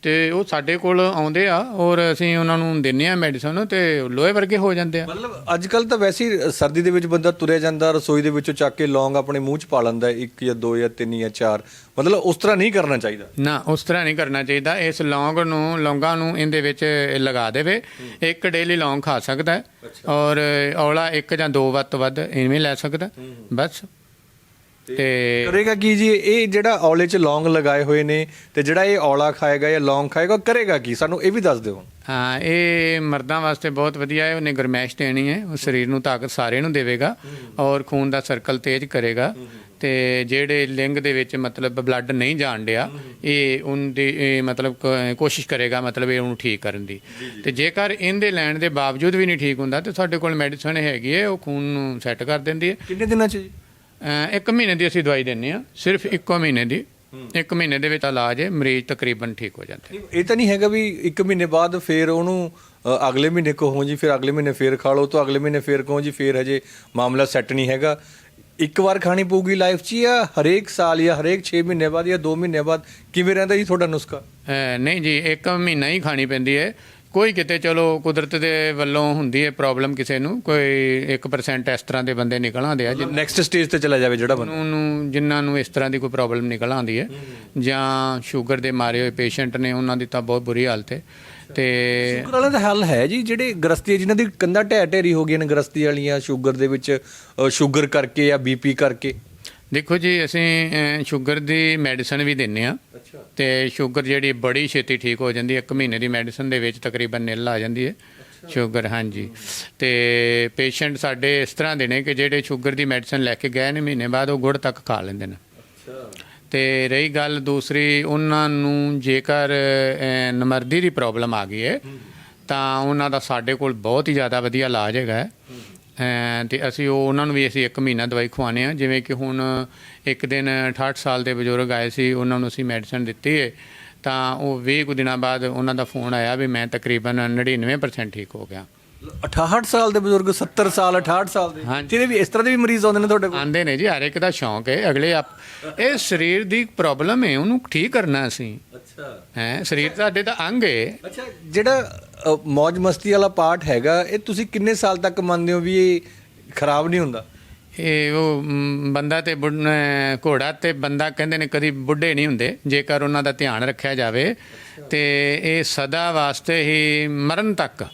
ਤੇ ਉਹ ਸਾਡੇ ਕੋਲ ਆਉਂਦੇ ਆ ਔਰ ਅਸੀਂ ਉਹਨਾਂ ਨੂੰ ਦਿੰਨੇ ਆ ਮੈਡੀਸਨ ਤੇ ਲੋਹੇ ਵਰਗੇ ਹੋ ਜਾਂਦੇ ਆ। ਮਤਲਬ ਅੱਜ ਕੱਲ ਤਾਂ ਵੈਸੇ ਹੀ ਸਰਦੀ ਦੇ ਵਿੱਚ ਬੰਦਾ ਤੁਰਿਆ ਜਾਂਦਾ ਰਸੋਈ ਦੇ ਵਿੱਚੋਂ ਚੱਕ ਕੇ ਲੌਂਗ ਆਪਣੇ ਮੂੰਹ 'ਚ ਪਾ ਲੈਂਦਾ ਇੱਕ ਜਾਂ ਦੋ ਜਾਂ ਤਿੰਨ ਜਾਂ ਚਾਰ। ਮਤਲਬ ਉਸ ਤਰ੍ਹਾਂ ਨਹੀਂ ਕਰਨਾ ਚਾਹੀਦਾ। ਨਾ ਉਸ ਤਰ੍ਹਾਂ ਨਹੀਂ ਕਰਨਾ ਚਾਹੀਦਾ। ਇਸ ਲੌਂਗ ਨੂੰ ਲੌਂਗਾਂ ਨੂੰ ਇਹਦੇ ਵਿੱਚ ਲਗਾ ਦੇਵੇ। ਇੱਕ ਡੇਲੀ ਲੌਂਗ ਖਾ ਸਕਦਾ ਔਰ ਔਲਾ ਇੱਕ ਜਾਂ ਦੋ ਵੱਧ ਤੋਂ ਵੱਧ ਇਵੇਂ ਲੈ ਸਕਦਾ ਬਸ। ਤੇ ਕਰੇਗਾ ਕੀ ਜੀ? ਇਹ ਜਿਹੜਾ ਔਲੇ 'ਚ ਲੌਂਗ ਲਗਾਏ ਹੋਏ ਨੇ ਤੇ ਜਿਹੜਾ ਇਹ ਔਲਾ ਖਾਏਗਾ ਜਾਂ ਲੌਂਗ ਖਾਏਗਾ ਕਰੇਗਾ ਕੀ? ਸਾਨੂੰ ਇਹ ਵੀ ਦੱਸ ਦਿਓ ਹਾਂ ਇਹ ਮਰਦਾਂ ਵਾਸਤੇ ਬਹੁਤ ਵਧੀਆ ਹੈ ਉਹਨੇ ਗਰਮੈਸ਼ ਦੇਣੀ ਹੈ ਉਹ ਸਰੀਰ ਨੂੰ ਤਾਕਤ ਸਾਰੇ ਨੂੰ ਦੇਵੇਗਾ ਔਰ ਖੂਨ ਦਾ ਸਰਕਲ ਤੇਜ਼ ਕਰੇਗਾ ਤੇ ਜਿਹੜੇ ਲਿੰਗ ਦੇ ਵਿੱਚ ਮਤਲਬ ਬਲੱਡ ਨਹੀਂ ਜਾਣ ਡਿਆ ਇਹ ਉਹਦੀ ਇਹ ਮਤਲਬ ਕ- ਕੋਸ਼ਿਸ਼ ਕਰੇਗਾ ਮਤਲਬ ਇਹ ਉਹਨੂੰ ਠੀਕ ਕਰਨ ਦੀ। ਤੇ ਜੇਕਰ ਇਹਦੇ ਲੈਣ ਦੇ ਬਾਵਜੂਦ ਵੀ ਨਹੀਂ ਠੀਕ ਹੁੰਦਾ ਤੇ ਸਾਡੇ ਕੋਲ ਮੈਡੀਸਨ ਹੈਗੀ ਹੈ ਉਹ ਖੂਨ ਨੂੰ ਸੈੱਟ ਕਰ ਦਿੰਦੀ ਹੈ। ਕਿੰਨੇ ਦਿਨਾਂ 'ਚ ਜੀ? ਇੱਕ ਮਹੀਨੇ ਦੀ ਅਸੀਂ ਦਵਾਈ ਦਿੰਨੇ ਆ ਸਿਰਫ ਇੱਕੋ ਮਹੀਨੇ ਦੀ। ਇੱਕ ਮਹੀਨੇ ਦੇ ਵਿੱਚ ਇਲਾਜ ਹੈ ਮਰੀਜ਼ ਤਕਰੀਬਨ ਠੀਕ ਹੋ ਜਾਂਦਾ। ਇਹ ਤਾਂ ਨਹੀਂ ਹੈਗਾ ਵੀ ਇੱਕ ਮਹੀਨੇ ਬਾਅਦ ਫੇਰ ਉਹਨੂੰ ਅਗਲੇ ਮਹੀਨੇ ਕਹੋ ਜੀ ਫਿਰ ਅਗਲੇ ਮਹੀਨੇ ਫੇਰ ਖਾ ਲਓ ਤਾਂ ਅਗਲੇ ਮਹੀਨੇ ਫੇਰ ਕਹੋ ਜੀ ਫੇਰ ਹਜੇ ਮਾਮਲਾ ਸੈੱਟ ਨਹੀਂ ਹੈਗਾ। ਇੱਕ ਵਾਰ ਖਾਣੀ ਪਊਗੀ ਲਾਈਫ 'ਚ ਜਾਂ ਹਰੇਕ ਸਾਲ ਜਾਂ ਹਰੇਕ 6 ਮਹੀਨੇ ਬਾਅਦ ਜਾਂ 2 ਮਹੀਨੇ ਬਾਅਦ? ਕਿਵੇਂ ਰਹਿੰਦਾ ਜੀ ਤੁਹਾਡਾ ਨੁਸਖਾ? ਨਹੀਂ ਜੀ ਇੱਕ ਮਹੀਨਾ ਹੀ ਖਾਣੀ ਪੈਂਦੀ ਹੈ। ਕੋਈ ਕਿਤੇ ਚਲੋ ਕੁਦਰਤ ਦੇ ਵੱਲੋਂ ਹੁੰਦੀ ਹੈ ਪ੍ਰੋਬਲਮ ਕਿਸੇ ਨੂੰ ਕੋਈ 1% ਇਸ ਤਰ੍ਹਾਂ ਦੇ ਬੰਦੇ ਨਿਕਲ ਆਉਂਦੇ ਆ ਜਿਨ੍ਹਾਂ ਨੈਕਸਟ ਸਟੇਜ ਤੇ ਚਲਾ ਜਾਵੇ ਜਿਹੜਾ ਬੰਦਾ। ਨੂੰ ਨੂੰ ਜਿਨ੍ਹਾਂ ਨੂੰ ਇਸ ਤਰ੍ਹਾਂ ਦੀ ਕੋਈ ਪ੍ਰੋਬਲਮ ਨਿਕਲ ਆਉਂਦੀ ਹੈ ਜਾਂ ਸ਼ੂਗਰ ਦੇ ਮਾਰੇ ਹੋਏ ਪੇਸ਼ੈਂਟ ਨੇ ਉਹਨਾਂ ਦੀ ਤਾਂ ਬਹੁਤ ਬੁਰੀ ਹਾਲਤ ਹੈ। ਤੇ ਸ਼ੂਗਰ ਵਾਲਿਆਂ ਦਾ ਹੱਲ ਹੈ ਜੀ ਜਿਹੜੇ ਗ੍ਰਸਤੀ ਜਿਨ੍ਹਾਂ ਦੀ ਕੰਧਾਂ ਢਹਿ ਢੇਰੀ ਹੋ ਗਈਆਂ ਨੇ ਗ੍ਰਸਤੀ ਵਾਲੀਆਂ ਸ਼ੂਗਰ ਦੇ ਵਿੱਚ ਸ਼ੂਗਰ ਕਰਕੇ ਜਾਂ ਬੀਪੀ ਕਰਕੇ। ਦੇਖੋ ਜੀ ਅਸੀਂ ਸ਼ੂਗਰ ਦੀ ਮੈਡੀਸਨ ਵੀ ਦਿੰਨੇ ਆ। ਤੇ ਸ਼ੂਗਰ ਜਿਹੜੀ ਬੜੀ ਛੇਤੀ ਠੀਕ ਹੋ ਜਾਂਦੀ ਹੈ ਇੱਕ ਮਹੀਨੇ ਦੀ ਮੈਡੀਸਨ ਦੇ ਵਿੱਚ ਤਕਰੀਬਨ ਨਿਲ ਆ ਜਾਂਦੀ ਹੈ। ਸ਼ੂਗਰ ਹਾਂਜੀ। ਤੇ ਪੇਸ਼ੈਂਟ ਸਾਡੇ ਇਸ ਤਰ੍ਹਾਂ ਦੇ ਨੇ ਕਿ ਜਿਹੜੇ ਸ਼ੂਗਰ ਦੀ ਮੈਡੀਸਨ ਲੈ ਕੇ ਗਏ ਨੇ ਮਹੀਨੇ ਬਾਅਦ ਉਹ ਗੁੜ ਤੱਕ ਖਾ ਲੈਂਦੇ ਨੇ। ਤੇ ਰਹੀ ਗੱਲ ਦੂਸਰੀ ਉਹਨਾਂ ਨੂੰ ਜੇਕਰ ਨਮਰਦੀ ਦੀ ਪ੍ਰੋਬਲਮ ਆ ਗਈ ਹੈ ਤਾਂ ਉਹਨਾਂ ਦਾ ਸਾਡੇ ਕੋਲ ਬਹੁਤ ਹੀ ਜ਼ਿਆਦਾ ਵਧੀਆ ਇਲਾਜ ਹੈਗਾ ਤੇ ਅਸੀਂ ਉਹ ਉਹਨਾਂ ਨੂੰ ਵੀ ਅਸੀਂ ਇੱਕ ਮਹੀਨਾ ਦਵਾਈ ਖਵਾਉਂਦੇ ਆ ਜਿਵੇਂ ਕਿ ਹੁਣ ਇੱਕ ਦਿਨ 68 ਸਾਲ ਦੇ ਬਜ਼ੁਰਗ ਆਏ ਸੀ ਉਹਨਾਂ ਨੂੰ ਅਸੀਂ ਮੈਡੀਸਨ ਦਿੱਤੀ ਹੈ ਤਾਂ ਉਹ 20 ਕੁ ਦਿਨਾਂ ਬਾਅਦ ਉਹਨਾਂ ਦਾ ਫੋਨ ਆਇਆ ਵੀ ਮੈਂ ਤਕਰੀਬਨ 99% ਠੀਕ ਹੋ ਗਿਆ। 68 ਸਾਲ ਦੇ ਬਜ਼ੁਰਗ 70 ਸਾਲ 68 ਸਾਲ ਦੇ। ਜਿਹਦੇ ਵੀ ਇਸ ਤਰ੍ਹਾਂ ਦੇ ਵੀ ਮਰੀਜ਼ ਆਉਂਦੇ ਨੇ ਤੁਹਾਡੇ ਕੋਲ? ਆਂਦੇ ਨੇ ਜੀ ਹਰ ਇੱਕ ਦਾ ਸ਼ੌਂਕ ਹੈ ਅਗਲੇ ਆਪ ਇਹ ਸਰੀਰ ਦੀ ਪ੍ਰੋਬਲਮ ਹੈ ਉਹਨੂੰ ਠੀਕ ਕਰਨਾ ਅਸੀਂ। ਅੱਛਾ। ਹੈ ਸਰੀਰ ਸਾਡੇ ਦਾ ਅੰਗ ਹੈ ਅੱਛਾ ਜਿਹੜਾ ਮौज ਮਸਤੀ ਵਾਲਾ ਪਾਰਟ ਹੈਗਾ ਇਹ ਤੁਸੀਂ ਕਿੰਨੇ ਸਾਲ ਤੱਕ ਮੰਨਦੇ ਹੋ ਵੀ ਇਹ ਖਰਾਬ ਨਹੀਂ ਹੁੰਦਾ? ਇਹ ਉਹ ਬੰਦਾ ਤੇ ਘੋੜਾ ਤੇ ਬੰਦਾ ਕਹਿੰਦੇ ਨੇ ਕਦੀ ਬੁੱਢੇ ਨਹੀਂ ਹੁੰਦੇ ਜੇਕਰ ਉਹਨਾਂ ਦਾ ਧਿਆਨ ਰੱਖਿਆ ਜਾਵੇ। ਤੇ ਇਹ ਸਦਾ ਵਾਸਤੇ ਹੀ ਮਰਨ ਤੱਕ।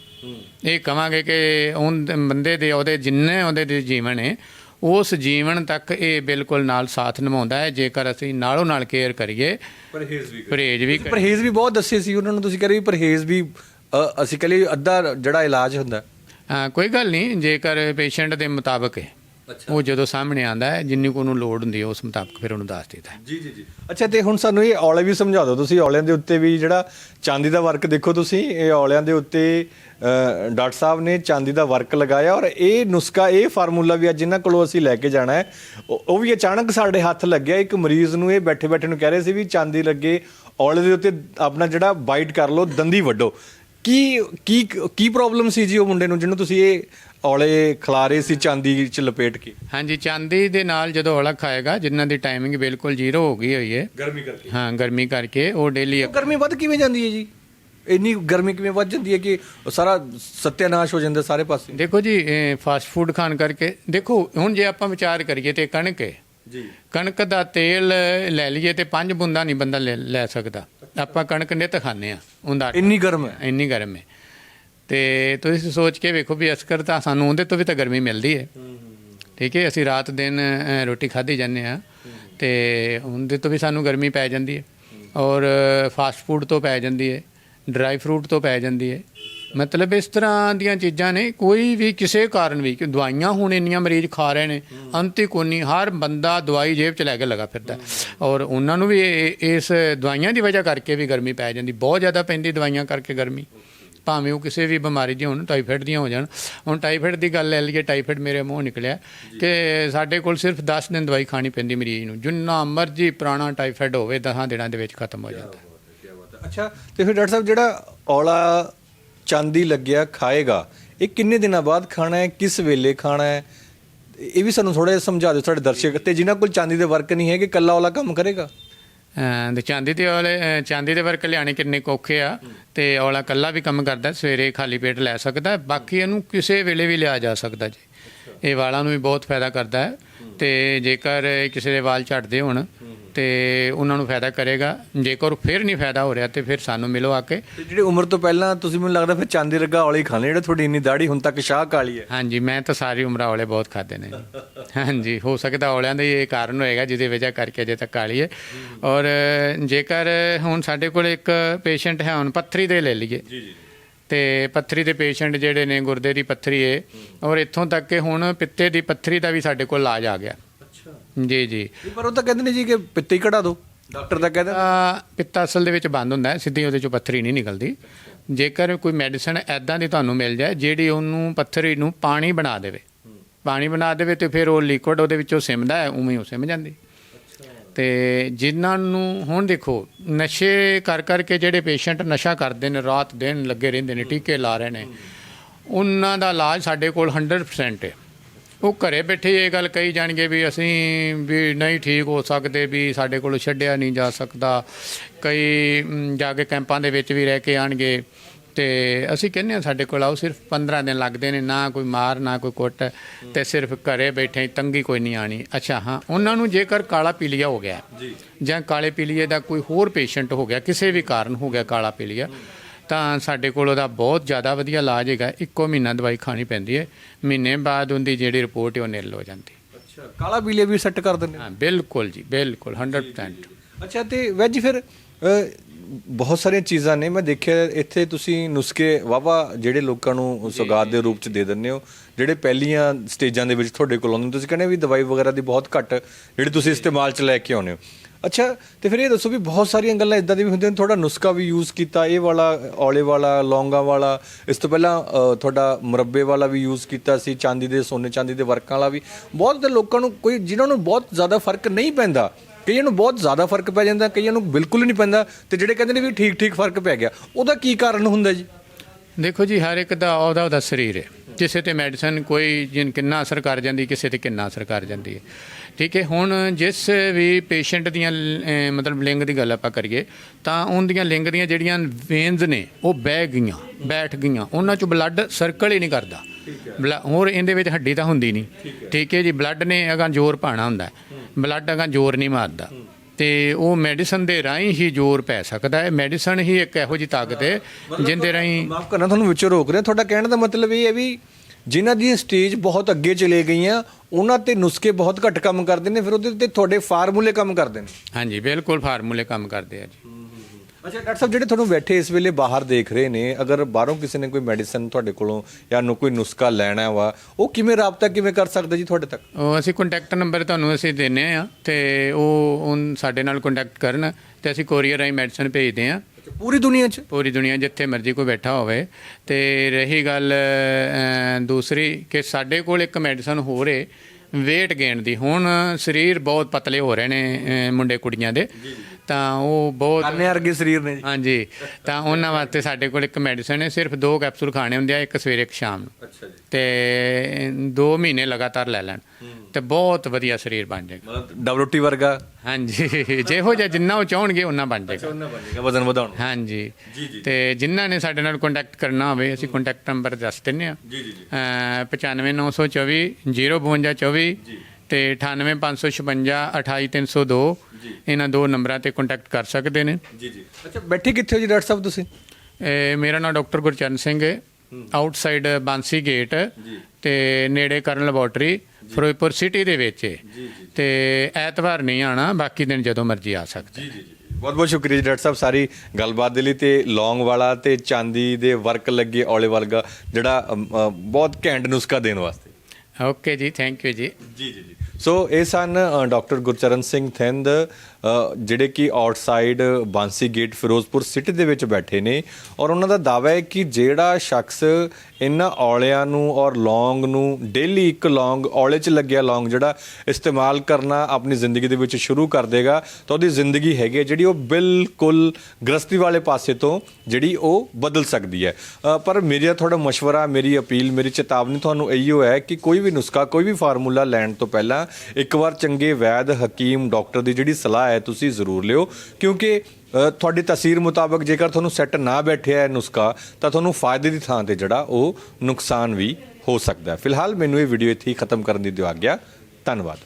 ਇਹ ਕਵਾਂਗੇ ਕਿ ਉਹ ਬੰਦੇ ਦੇ ਉਹਦੇ ਜਿੰਨੇ ਉਹਦੇ ਦੇ ਜੀਵਨ ਹੈ ਉਸ ਜੀਵਨ ਤੱਕ ਇਹ ਬਿਲਕੁਲ ਨਾਲ ਸਾਥ ਨਿਭਾਉਂਦਾ ਹੈ ਜੇਕਰ ਅਸੀਂ ਨਾਲੋਂ ਨਾਲ ਕੇਅਰ ਕਰੀਏ। ਪਰਹੇਜ਼ ਵੀ ਪਰਹੇਜ ਵੀ ਪਰਹੇਜ਼ ਵੀ ਬਹੁਤ ਦੱਸੇ ਸੀ ਉਹਨਾਂ ਨੂੰ ਤੁਸੀਂ ਕਹ ਰਹੇ ਵੀ ਪਰਹੇਜ਼ ਵੀ ਅਸੀਂ ਕਹ ਲਈ ਅੱਧਾ ਜਿਹੜਾ ਇਲਾਜ ਹੁੰਦਾ। ਹਾਂ ਕੋਈ ਗੱਲ ਨਹੀਂ ਜੇਕਰ ਪੇਸ਼ੈਂਟ ਦੇ ਮੁਤਾਬਕ ਹੈ ਉਹ ਜਦੋਂ ਸਾਹਮਣੇ ਆਂਦਾ ਹੈ ਜਿੰਨੀ ਕੋ ਨੂੰ ਲੋੜ ਹੁੰਦੀ ਹੈ ਉਸ ਮੁਤਾਬਕ ਫਿਰ ਉਹਨੂੰ ਦੱਸ ਦਿੱਤਾ ਜੀ ਜੀ ਜੀ। ਅੱਛਾ ਤੇ ਹੁਣ ਸਾਨੂੰ ਇਹ ਔਲੇ ਵੀ ਸਮਝਾ ਦਿਓ ਤੁਸੀਂ ਔਲਿਆਂ ਦੇ ਉੱਤੇ ਵੀ ਜਿਹੜਾ ਚਾਂਦੀ ਦਾ ਵਰਕ ਦੇਖੋ ਤੁਸੀਂ ਇਹ ਔਲਿਆਂ ਦੇ ਉੱਤੇ ਡਾਕਟਰ ਸਾਹਿਬ ਨੇ ਚਾਂਦੀ ਦਾ ਵਰਕ ਲਗਾਇਆ ਔਰ ਇਹ ਨੁਸਖਾ ਇਹ ਫਾਰਮੂਲਾ ਵੀ ਅੱਜ ਇਹਨਾਂ ਕੋਲੋਂ ਅਸੀਂ ਲੈ ਕੇ ਜਾਣਾ ਹੈ। ਉਹ ਉਹ ਵੀ ਅਚਾਨਕ ਸਾਡੇ ਹੱਥ ਲੱਗਿਆ ਇੱਕ ਮਰੀਜ਼ ਨੂੰ ਇਹ ਬੈਠੇ ਬੈਠੇ ਨੂੰ ਕਹਿ ਰਹੇ ਸੀ ਵੀ ਚਾਂਦੀ ਲੱਗੇ ਔਲੇ ਦੇ ਉੱਤੇ ਆਪਣਾ ਜਿਹੜਾ ਬਾਈਟ ਕਰ ਲਓ ਦੰਦੀ ਵੱਢੋ। ਕੀ ਕੀ ਕੀ ਪ੍ਰੋਬਲਮ ਸੀ ਜੀ ਉਹ ਮੁੰਡੇ ਨੂੰ ਜਿਹਨੂੰ ਤੁਸੀਂ ਇਹ ਔਲੇ ਖਿਲਾਰੇ ਸੀ ਚਾਂਦੀ ਚ ਲਪੇਟ ਕੇ? ਹਾਂਜੀ ਚਾਂਦੀ ਦੇ ਨਾਲ ਜਦੋਂ ਔਲਾ ਖਾਏਗਾ ਜਿਨ੍ਹਾਂ ਦੀ ਟਾਈਮਿੰਗ ਬਿਲਕੁਲ ਜ਼ੀਰੋ ਹੋ ਗਈ ਹੋਈ ਹੈ। ਗਰਮੀ ਕਰਕੇ। ਹਾਂ ਗਰਮੀ ਕਰਕੇ ਉਹ ਡੇਲੀ ਗਰਮੀ ਵੱਧ ਕਿਵੇਂ ਜਾਂਦੀ ਹੈ ਜੀ? ਇੰਨੀ ਗਰਮੀ ਕਿਵੇਂ ਵੱਧ ਜਾਂਦੀ ਹੈ ਕਿ ਸਾਰਾ ਸੱਤਿਆਨਾਸ਼ ਹੋ ਜਾਂਦਾ ਸਾਰੇ ਪਾਸੇ? ਦੇਖੋ ਜੀ ਫਾਸਟ ਫੂਡ ਖਾਣ ਕਰਕੇ ਦੇਖੋ ਹੁਣ ਜੇ ਆਪਾਂ ਵਿਚਾਰ ਕਰੀਏ ਤੇ ਕਣਕ ਹੈ। ਜੀ। ਕਣਕ ਦਾ ਤੇਲ ਲੈ ਲਈਏ ਤੇ ਪੰਜ ਬੂੰਦਾਂ ਨਹੀਂ ਬੰਦਾ ਲੈ ਲੈ ਸਕਦਾ। ਆਪਾਂ ਕਣਕ ਨਿੱਤ ਖਾਂਦੇ ਆ ਉਹਦਾ ਇੰਨੀ ਗਰਮ ਹੈ। ਇੰਨੀ ਗਰਮ ਹੈ। ਤੇ ਤੁਸੀਂ ਸੋਚ ਕੇ ਵੇਖੋ ਵੀ ਅਸਕਰ ਤਾਂ ਸਾਨੂੰ ਉਹਦੇ ਤੋਂ ਵੀ ਤਾਂ ਗਰਮੀ ਮਿਲਦੀ ਹੈ। ਠੀਕ ਹੈ ਅਸੀਂ ਰਾਤ ਦਿਨ ਅ, ਰੋਟੀ ਖਾਧੀ ਜਾਂਦੇ ਆ ਤੇ ਉਹਦੇ ਤੋਂ ਵੀ ਸਾਨੂੰ ਗਰਮੀ ਪੈ ਜਾਂਦੀ ਹੈ। ਔਰ ਫਾਸਟ ਫੂਡ ਤੋਂ ਪੈ ਜਾਂਦੀ ਹੈ ਡਰਾਈ ਫਰੂਟ ਤੋਂ ਪੈ ਜਾਂਦੀ ਹੈ। ਮਤਲਬ ਇਸ ਤਰ੍ਹਾਂ ਦੀਆਂ ਚੀਜ਼ਾਂ ਨੇ, ਕੋਈ ਵੀ ਕਿਸੇ ਕਾਰਨ ਵੀ, ਕਿ ਦਵਾਈਆਂ ਹੁਣ ਇੰਨੀਆਂ ਮਰੀਜ਼ ਖਾ ਰਹੇ ਨੇ, ਅੰਤੀ ਕੋਨੀ ਹਰ ਬੰਦਾ ਦਵਾਈ ਜੇਬ 'ਚ ਲੈ ਕੇ ਲਗਾ ਫਿਰਦਾ ਔਰ ਉਹਨਾਂ ਨੂੰ ਵੀ ਇਸ ਦਵਾਈਆਂ ਦੀ ਵਜ੍ਹਾ ਕਰਕੇ ਵੀ ਗਰਮੀ ਪੈ ਜਾਂਦੀ, ਬਹੁਤ ਜ਼ਿਆਦਾ ਪੈਂਦੀ ਦਵਾਈਆਂ ਕਰਕੇ ਗਰਮੀ। ਭਾਵੇਂ ਉਹ ਕਿਸੇ ਵੀ ਬਿਮਾਰੀ ਦੀ ਹੋਣ, ਟਾਈਫਾਇਡ ਦੀਆਂ ਹੋ ਜਾਣ। ਹੁਣ ਟਾਈਫਾਇਡ ਦੀ ਗੱਲ ਲੈ ਲਈਏ, ਟਾਈਫਾਇਡ ਮੇਰੇ ਮੂੰਹ ਨਿਕਲਿਆ ਕਿ ਸਾਡੇ ਕੋਲ ਸਿਰਫ 10 ਦਿਨ ਦਵਾਈ ਖਾਣੀ ਪੈਂਦੀ ਮਰੀਜ਼ ਨੂੰ। ਜਿੰਨਾ ਮਰਜ਼ੀ ਪੁਰਾਣਾ ਟਾਈਫਾਇਡ ਹੋਵੇ 10 ਦਿਨਾਂ ਦੇ ਵਿੱਚ ਖਤਮ ਹੋ ਜਾਂਦਾ। ਅੱਛਾ, ਤੇ ਫਿਰ ਡਾਕਟਰ ਸਾਹਿਬ, ਜਿਹੜਾ ਔਲਾ ਚਾਂਦੀ ਲੱਗਿਆ ਖਾਏਗਾ। ਇਹ ਕਿੰਨੇ ਦਿਨਾਂ ਬਾਅਦ ਖਾਣਾ ਹੈ? ਕਿਸ ਵੇਲੇ ਖਾਣਾ ਹੈ? ਇਹ ਵੀ ਸਾਨੂੰ ਥੋੜਾ ਜਿਹਾ ਸਮਝਾ ਦਿਓ ਸਾਡੇ ਦਰਸ਼ਕ। ਤੇ ਜਿਨ੍ਹਾਂ ਕੋਲ ਚਾਂਦੀ ਦੇ ਵਰਕ ਨਹੀਂ ਹੈਗੇ, ਕੱਲਾ ਔਲਾ ਕੰਮ ਕਰੇਗਾ? ਅਹ ਤੇ ਚਾਂਦੀ ਦੇ ਔਲੇ ਚਾਂਦੀ ਦੇ ਵਰਕ ਲਿਆਣੇ ਕਿੰਨੇ ਕੋਖੇ ਆ। ਤੇ ਔਲਾ ਕੱਲਾ ਵੀ ਕੰਮ ਕਰਦਾ, ਸਵੇਰੇ ਖਾਲੀ ਪੇਟ ਲੈ ਸਕਦਾ। ਬਾਕੀ ਇਹਨੂੰ ਕਿਸੇ ਵੇਲੇ ਵੀ ਲਿਆ ਜਾ ਸਕਦਾ ਜੀ। ਇਹ ਵਾਲਾਂ ਨੂੰ ਵੀ ਬਹੁਤ ਫਾਇਦਾ ਕਰਦਾ ਹੈ। ਤੇ ਜੇਕਰ ਕਿਸੇ ਦੇ ਵਾਲ ਝੜਦੇ ਹੋਣ ਤੇ ਉਹਨਾਂ ਨੂੰ ਫਾਇਦਾ ਕਰੇਗਾ। ਜੇਕਰ ਫਿਰ ਨਹੀਂ ਫਾਇਦਾ ਹੋ ਰਿਹਾ ਤੇ ਫਿਰ ਸਾਨੂੰ ਮਿਲੋ ਆ ਕੇ। ਜਿਹੜੀ ਉਮਰ ਤੋਂ ਪਹਿਲਾਂ ਤੁਸੀਂ ਮੈਨੂੰ ਲੱਗਦਾ ਫਿਰ ਚਾਂਦੀ ਲੱਗਾ ਔਲੇ ਖਾਣੇ ਜਿਹੜੇ ਤੁਹਾਡੀ ਇੰਨੀ ਦਾੜੀ ਹੁਣ ਤੱਕ ਸ਼ਾਹ ਕਾਲੀ ਹੈ। ਹਾਂਜੀ ਮੈਂ ਤਾਂ ਸਾਰੀ ਉਮਰ ਔਲੇ ਬਹੁਤ ਖਾਦੇ ਨੇ। ਹਾਂਜੀ ਹੋ ਸਕਦਾ ਔਲਿਆਂ ਦਾ ਇਹ ਕਾਰਨ ਹੋਏਗਾ ਜਿਹਦੀ ਵਜ੍ਹਾ ਕਰਕੇ ਅਜੇ ਤੱਕ ਕਾਲੀ ਹੈ ਔਰ ਜੇਕਰ ਹੁਣ ਸਾਡੇ ਕੋਲ ਇੱਕ ਪੇਸ਼ੈਂਟ ਹੈ ਹੁਣ ਪੱਥਰੀ ਦੇ ਲੈ ਲਈਏ। ਜੀ ਜੀ। ਤੇ ਪੱਥਰੀ ਦੇ ਪੇਸ਼ੈਂਟ ਜਿਹੜੇ ਨੇ ਗੁਰਦੇ ਦੀ ਪੱਥਰੀ ਹੈ ਔਰ ਇੱਥੋਂ ਤੱਕ ਕਿ ਹੁਣ ਪਿੱਤੇ ਦੀ ਪੱਥਰੀ ਦਾ ਵੀ ਸਾਡੇ ਕੋਲ ਇਲਾਜ ਆ ਗਿਆ। ਅੱਛਾ। ਜੀ ਜੀ। ਪਰ ਉਹ ਤਾਂ ਕਹਿੰਦੇ ਨੇ ਜੀ ਕਿ ਪਿੱਤੇ ਹੀ ਕਢਾ ਦਿਓ ਡਾਕਟਰ ਤਾਂ ਕਹਿੰਦਾ ਪਿੱਤਾ ਅਸਲ ਦੇ ਵਿੱਚ ਬੰਦ ਹੁੰਦਾ ਹੈ ਸਿੱਧੀ ਉਹਦੇ ਚੋਂ ਪੱਥਰੀ ਨਹੀਂ ਨਿਕਲਦੀ। ਜੇਕਰ ਕੋਈ ਮੈਡੀਸਨ ਐਦਾਂ ਦੀ ਤੁਹਾਨੂੰ ਮਿਲ ਜਾਏ ਜਿਹੜੀ ਉਹਨੂੰ ਪੱਥਰੀ ਨੂੰ ਪਾਣੀ ਬਣਾ ਦੇਵੇ। ਪਾਣੀ ਬਣਾ ਦੇਵੇ ਤੇ ਫਿਰ ਉਹ ਲਿਕੁਇਡ ਉਹਦੇ ਵਿੱਚੋਂ ਸਿਮਦਾ ਹੈ ਉਵੇਂ ਹੀ ਉਹ ਸਿਮ ਜਾਂਦੀ। ਤੇ ਜਿਨ੍ਹਾਂ ਨੂੰ ਹੁਣ ਦੇਖੋ, ਨਸ਼ੇ ਕਰ ਕਰਕੇ ਜਿਹੜੇ ਪੇਸ਼ੈਂਟ ਨਸ਼ਾ ਕਰਦੇ ਨੇ, ਰਾਤ ਦਿਨ ਲੱਗੇ ਰਹਿੰਦੇ ਨੇ, ਟੀਕੇ ਲਾ ਰਹੇ ਨੇ, ਉਹਨਾਂ ਦਾ ਇਲਾਜ ਸਾਡੇ ਕੋਲ 100% ਹੈ। ਉਹ ਘਰੇ ਬੈਠੇ ਇਹ ਗੱਲ ਕਹੀ ਜਾਣਗੇ ਵੀ ਅਸੀਂ ਵੀ ਨਹੀਂ ਠੀਕ ਹੋ ਸਕਦੇ, ਵੀ ਸਾਡੇ ਕੋਲ ਛੱਡਿਆ ਨਹੀਂ ਜਾ ਸਕਦਾ। ਕਈ ਜਾ ਕੇ ਕੈਂਪਾਂ ਦੇ ਵਿੱਚ ਵੀ ਰਹਿ ਕੇ ਆਣਗੇ। ਤੇ ਅਸੀਂ ਕਹਿੰਦੇ ਹਾਂ ਸਾਡੇ ਕੋਲ ਆਓ ਸਿਰਫ 15 ਦਿਨ ਲੱਗਦੇ ਨੇ ਨਾ ਕੋਈ ਮਾਰ ਨਾ ਕੋਈ ਕੁੱਟ ਤੇ ਸਿਰਫ ਘਰੇ ਬੈਠੇ ਤੰਗੀ ਕੋਈ ਨਹੀਂ ਆਣੀ ਅੱਛਾ ਹਾਂ ਉਹਨਾਂ ਨੂੰ ਜੇਕਰ ਕਾਲਾ ਪੀਲੀਆ ਹੋ ਗਿਆ ਜਾਂ। ਕਾਲੇ ਪੀਲੀਏ ਦਾ ਕੋਈ ਹੋਰ ਪੇਸ਼ੈਂਟ ਹੋ ਗਿਆ ਕਿਸੇ ਵੀ ਕਾਰਨ ਹੋ ਗਿਆ ਕਾਲਾ ਪੀਲੀਆ ਤਾਂ ਸਾਡੇ ਕੋਲ ਉਹਦਾ ਬਹੁਤ ਜ਼ਿਆਦਾ ਵਧੀਆ ਇਲਾਜ ਹੈਗਾ। ਇੱਕੋ ਮਹੀਨਾ ਦਵਾਈ ਖਾਣੀ ਪੈਂਦੀ ਹੈ। ਮਹੀਨੇ ਬਾਅਦ ਉਹਦੀ ਜਿਹੜੀ ਰਿਪੋਰਟ ਹੈ ਉਹ ਨਿਲ ਹੋ ਜਾਂਦੀ। ਅੱਛਾ ਕਾਲਾ ਪੀਲੇ ਵੀ ਸੈੱਟ ਕਰ ਦਿੰਦੇ ਹਾਂ ਬਿਲਕੁਲ ਜੀ ਬਿਲਕੁਲ 100% ਅੱਛਾ ਤੇ ਵੈਜ ਫਿਰ ਬਹੁਤ ਸਾਰੀਆਂ ਚੀਜ਼ਾਂ ਨੇ। ਮੈਂ ਦੇਖਿਆ ਇੱਥੇ ਤੁਸੀਂ ਨੁਸਖੇ ਵਾਵਾ ਜਿਹੜੇ ਲੋਕਾਂ ਨੂੰ ਸੁਗਾਤ ਦੇ ਰੂਪ ਚ ਦੇ ਦਿੰਦੇ ਹੋ ਜਿਹੜੇ ਪਹਿਲੀਆਂ ਸਟੇਜਾਂ ਦੇ ਵਿੱਚ ਤੁਹਾਡੇ ਕੋਲ ਆਉਂਦੇ ਤੁਸੀਂ ਕਹਿੰਦੇ ਵੀ ਦਵਾਈ ਵਗੈਰਾ ਦੀ ਬਹੁਤ ਘੱਟ ਜਿਹੜੀ ਤੁਸੀਂ ਇਸਤੇਮਾਲ ਚ ਲੈ ਕੇ ਆਉਂਦੇ ਹੋ। ਅੱਛਾ ਤੇ ਫਿਰ ਇਹ ਦੱਸੋ ਵੀ ਬਹੁਤ ਸਾਰੀਆਂ ਗੱਲਾਂ ਇਦਾਂ ਦੀ ਵੀ ਹੁੰਦੀਆਂ ਨੇ ਤੁਹਾਡਾ ਨੁਸਖਾ ਵੀ ਯੂਜ਼ ਕੀਤਾ ਇਹ ਵਾਲਾ ਔਲੇ ਵਾਲਾ ਲੌਂਗਾ ਵਾਲਾ ਇਸ ਤੋਂ ਪਹਿਲਾਂ ਤੁਹਾਡਾ ਮੁਰੱਬੇ ਵਾਲਾ ਵੀ ਯੂਜ਼ ਕੀਤਾ ਸੀ ਚਾਂਦੀ ਦੇ ਸੋਨੇ ਚਾਂਦੀ ਦੇ ਵਰਕਾਂ ਵਾਲਾ ਵੀ। ਬਹੁਤ ਲੋਕਾਂ ਨੂੰ ਕੋਈ ਜਿਨ੍ਹਾਂ ਨੂੰ ਬਹੁਤ ਜ਼ਿਆਦਾ ਫ਼ਰਕ ਨਹੀਂ ਪੈਂਦਾ ਕਈਆਂ ਨੂੰ ਬਹੁਤ ਜ਼ਿਆਦਾ ਫ਼ਰਕ ਪੈ ਜਾਂਦਾ ਕਈਆਂ ਨੂੰ ਬਿਲਕੁਲ ਹੀ ਨਹੀਂ ਪੈਂਦਾ ਤੇ ਜਿਹੜੇ ਕਹਿੰਦੇ ਨੇ ਵੀ ਠੀਕ ਠੀਕ ਫ਼ਰਕ ਪੈ ਗਿਆ ਉਹਦਾ ਕੀ ਕਾਰਨ ਹੁੰਦਾ ਜੀ? ਦੇਖੋ ਜੀ ਹਰ ਇੱਕ ਦਾ ਉਹਦਾ ਉਹਦਾ ਸਰੀਰ ਹੈ। ਕਿਸੇ ਤੇ ਮੈਡੀਸਨ ਕੋਈ ਜਿਨ ਕਿੰਨਾ ਅਸਰ ਕਰ ਜਾਂਦੀ ਕਿਸੇ ਤੇ ਕਿੰਨਾ ਅਸਰ ਕਰ ਜਾਂਦੀ ਹੈ। ਠੀਕ ਹੈ ਹੁਣ ਜਿਸ ਵੀ ਪੇਸ਼ੈਂਟ ਦੀਆਂ ਅਹ, ਮਤਲਬ ਲਿੰਗ ਦੀ ਗੱਲ ਆਪਾਂ ਕਰੀਏ ਤਾਂ ਉਹਦੀਆਂ ਲਿੰਗ ਦੀਆਂ ਜਿਹੜੀਆਂ ਵੇਨਸ ਨੇ ਉਹ ਬਹਿ ਗਈਆਂ ਬੈਠ ਗਈਆਂ। ਉਹਨਾਂ ਚੋਂ ਬਲੱਡ ਸਰਕਲ ਹੀ ਨਹੀਂ ਕਰਦਾ। ਬਲ- ਹੋਰ ਇਹਦੇ ਵਿੱਚ ਹੱਡੀ ਤਾਂ ਹੁੰਦੀ ਨਹੀਂ। ਠੀਕ ਹੈ। ਜੀ ਬਲੱਡ ਨੇ ਅਗਾਂ ਜ਼ੋਰ ਪਾਣਾ ਹੁੰਦਾ। ਬਲੱਡ ਅਗਾਂ ਜ਼ੋਰ ਨਹੀਂ ਮਾਰਦਾ। ਤੇ ਉਹ ਮੈਡੀਸਨ ਦੇ ਰਾਹੀਂ ਹੀ ਜ਼ੋਰ ਪੈ ਸਕਦਾ ਹੈ। ਮੈਡੀਸਨ ਹੀ ਇੱਕ ਇਹੋ ਜੀ ਤਾਕਤ ਹੈ ਜਿੰਦੇ ਰਾਹੀਂ ਮਾਫ ਕਰਨਾ ਤੁਹਾਨੂੰ ਵਿੱਚੋਂ ਰੋਕ ਰਿਹਾ। ਤੁਹਾਡਾ ਕਹਿਣ ਦਾ ਮਤਲਬ ਇਹ ਹੈ ਵੀ ਜਿਨ੍ਹਾਂ ਦੀ ਸਟੇਜ ਬਹੁਤ ਅੱਗੇ ਚਲੇ ਗਈਆਂ ਉਹਨਾਂ ਤੇ ਨੁਸਖੇ ਬਹੁਤ ਘੱਟ ਕੰਮ ਕਰਦੇ ਨੇ ਫਿਰ ਉਹਦੇ ਤੇ ਤੁਹਾਡੇ ਫਾਰਮੂਲੇ ਕੰਮ ਕਰਦੇ ਨੇ। ਹਾਂਜੀ ਬਿਲਕੁਲ ਫਾਰਮੂਲੇ ਕੰਮ ਕਰਦੇ ਆ ਜੀ। ਅੱਛਾ ਡਾਕਟਰ ਸਾਹਿਬ ਜਿਹੜੇ ਤੁਹਾਨੂੰ ਬੈਠੇ ਇਸ ਵੇਲੇ ਬਾਹਰ ਦੇਖ ਰਹੇ ਨੇ ਅਗਰ ਬਾਹਰੋਂ ਕਿਸੇ ਨੇ ਕੋਈ ਮੈਡੀਸਨ ਤੁਹਾਡੇ ਕੋਲੋਂ ਜਾਂ ਨੂੰ ਕੋਈ ਨੁਸਖਾ ਲੈਣਾ ਵਾ ਉਹ ਕਿਵੇਂ ਰਾਬਤਾ ਕਿਵੇਂ ਕਰ ਸਕਦਾ ਜੀ ਤੁਹਾਡੇ ਤੱਕ? ਉਹ ਅਸੀਂ ਕੰਟੈਕਟ ਨੰਬਰ ਤੁਹਾਨੂੰ ਅਸੀਂ ਦਿੰਨੇ ਆ ਤੇ ਉਹ ਸਾਡੇ ਨਾਲ ਕੰਟੈਕਟ ਕਰਨ ਤੇ ਅਸੀਂ ਕੋਰੀਅਰ ਰਾਹੀਂ ਮੈਡੀਸਨ ਭੇਜਦੇ ਆ। ਪੂਰੀ ਦੁਨੀਆ 'ਚ? ਪੂਰੀ ਦੁਨੀਆ ਜਿੱਥੇ ਮਰਜ਼ੀ ਕੋਈ ਬੈਠਾ ਹੋਵੇ। ਤੇ ਰਹੀ ਗੱਲ ਦੂਸਰੀ ਕਿ ਸਾਡੇ ਕੋਲ ਇੱਕ ਮੈਡੀਸਨ ਹੋਰ ਏ weight gain ਦੀ। ਹੁਣ ਸਰੀਰ ਬਹੁਤ ਪਤਲੇ ਹੋ ਰਹੇ ਨੇ ਅਹ, ਮੁੰਡੇ ਕੁੜੀਆਂ ਦੇ। ਤਾਂ ਉਹ ਬਹੁਤ ਕਾਨੇ ਵਰਗੇ ਸਰੀਰ ਨੇ ਜੀ। ਹਾਂਜੀ। ਤਾਂ ਉਹਨਾਂ ਵਾਸਤੇ ਸਾਡੇ ਕੋਲ ਇੱਕ ਮੈਡੀਸਨ ਹੈ ਸਿਰਫ ਦੋ ਕੈਪਸੂਲ ਖਾਣੇ ਹੁੰਦੇ ਆ ਇੱਕ ਸਵੇਰੇ ਇੱਕ ਸ਼ਾਮ ਨੂੰ। ਅੱਛਾ ਜੀ। ਤੇ 2 ਮਹੀਨੇ ਲਗਾਤਾਰ ਲੈ ਲੈਣ। ਤੇ ਬਹੁਤ ਵਧੀਆ ਸਰੀਰ ਬਣ ਜਾਏਗਾ। ਮਤਲਬ ਡਬਲਯੂਟੀ ਵਰਗਾ? ਹਾਂਜੀ ਜਿਹੋ ਜਿਹਾ ਜਿੰਨਾ ਉਹ ਚਾਹਣਗੇ ਉਹਨਾਂ ਬਣ ਜਾਏਗਾ। ਉਹਨਾਂ ਬਣੇਗਾ ਵਜ਼ਨ ਵਧਾਉਣ ਹਾਂਜੀ। ਤੇ ਜਿਨ੍ਹਾਂ ਨੇ ਸਾਡੇ ਨਾਲ ਕੰਟੈਕਟ ਕਰਨਾ ਹੋਵੇ ਅਸੀਂ ਕੰਟੈਕਟ ਨੰਬਰ ਦੱਸ ਦਿੰਨੇ ਆ ਜੀ ਜੀ 95924 05224 ਤੇ 98556 28302 ਇਹਨਾਂ ਦੋ ਨੰਬਰਾਂ ਤੇ ਕੰਟੈਕਟ ਕਰ ਸਕਦੇ ਨੇ। ਜੀ ਜੀ। ਅੱਛਾ ਬੈਠੇ ਕਿੱਥੇ ਹੋ ਜੀ ਡਾਕਟਰ ਸਾਹਿਬ ਤੁਸੀਂ? ਇਹ ਮੇਰਾ ਨਾਮ ਡਾਕਟਰ ਗੁਰਚਰਨ ਸਿੰਘ ਹੈ। ਆਊਟਸਾਈਡ ਬਾਂਸੀ ਗੇਟ ਤੇ ਨੇੜੇ ਕਰਨ ਲੈਬੋਰਟਰੀ ਫਿਰੋਜ਼ਪੁਰ ਸਿਟੀ ਦੇ ਵਿੱਚ ਹੈ ਤੇ ਐਤਵਾਰ ਨਹੀਂ ਆਣਾ ਬਾਕੀ ਦਿਨ ਜਦੋਂ ਮਰਜ਼ੀ ਆ ਸਕਦੇ। ਬਹੁਤ ਬਹੁਤ ਸ਼ੁਕਰੀਆ ਜੀ ਡਾਕਟਰ ਸਾਹਿਬ ਸਾਰੀ ਗੱਲਬਾਤ ਦੇ ਲਈ ਤੇ ਲੌਂਗ ਵਾਲਾ ਤੇ ਚਾਂਦੀ ਦੇ ਵਰਕ ਲੱਗੇ ਔਲੇ ਵਰਗਾ ਜਿਹੜਾ ਬਹੁਤ ਘੈਂਟ ਨੁਸਖਾ ਦੇਣ ਵਾਸਤੇ। ਓਕੇ ਜੀ ਥੈਂਕ ਯੂ ਜੀ। ਜੀ ਜੀ ਜੀ। ਸੋ ਇਹ ਸਨ ਡਾਕਟਰ ਗੁਰਚਰਨ ਸਿੰਘ ਥਿੰਦ ਜਿਹੜੇ ਕਿ outside Bansi gate Ferozepur city ਦੇ ਵਿੱਚ ਬੈਠੇ ਨੇ ਔਰ ਉਹਨਾਂ ਦਾ ਦਾਅਵਾ ਹੈ ਕਿ ਜਿਹੜਾ ਸ਼ਖਸ ਇਹਨਾਂ ਔਲਿਆਂ ਨੂੰ ਔਰ ਲੌਂਗ ਨੂੰ ਡੇਲੀ ਇੱਕ ਲੌਂਗ ਔਲੇ 'ਚ ਲੱਗਿਆ ਲੌਂਗ ਜਿਹੜਾ ਇਸਤੇਮਾਲ ਕਰਨਾ ਆਪਣੀ ਜ਼ਿੰਦਗੀ ਦੇ ਵਿੱਚ ਸ਼ੁਰੂ ਕਰ ਦੇਗਾ ਤਾਂ ਉਹਦੀ ਜ਼ਿੰਦਗੀ ਹੈਗੀ ਹੈ ਜਿਹੜੀ ਉਹ ਬਿਲਕੁਲ ਗ੍ਰਸਤੀ ਵਾਲੇ ਪਾਸੇ ਤੋਂ ਜਿਹੜੀ ਉਹ ਬਦਲ ਸਕਦੀ ਹੈ ਅ, ਪਰ ਮੇਰਾ ਤੁਹਾਡਾ مشورہ ਮੇਰੀ ਅਪੀਲ ਮੇਰੀ ਚੇਤਾਵਨੀ ਤੁਹਾਨੂੰ ਇਹੀ ਹੈ ਕਿ ਕੋਈ ਵੀ ਨੁਸਖਾ ਕੋਈ ਵੀ ਫਾਰਮੂਲਾ ਲੈਣ ਤੋਂ ਪਹਿਲਾਂ ਇੱਕ ਵਾਰ ਚੰਗੇ ਵੈਦ ਹਕੀਮ ਡਾਕਟਰ ਦੀ ਜਿਹੜੀ ਸਲਾਹ ਹੈ ਤੁਸੀਂ ਜ਼ਰੂਰ ਲਿਓ। ਕਿਉਂਕਿ ਤੁਹਾਡੀ ਤਸਵੀਰ ਮੁਤਾਬਕ ਜੇਕਰ ਤੁਹਾਨੂੰ ਸੈੱਟ ਨਾ ਬੈਠਿਆ ਹੈ ਨੁਸਖਾ, ਤਾਂ ਤੁਹਾਨੂੰ ਫਾਇਦੇ ਦੀ ਥਾਂ ਤੇ ਜਿਹੜਾ ਉਹ ਨੁਕਸਾਨ ਵੀ ਹੋ ਸਕਦਾ ਹੈ। ਫਿਲਹਾਲ ਮੈਨੂੰ ਇਹ ਵੀਡੀਓ ਇੱਥੇ ਹੀ ਖਤਮ ਕਰਨ ਦੀ ਦਿਓ ਆਗਿਆ। ਧੰਨਵਾਦ।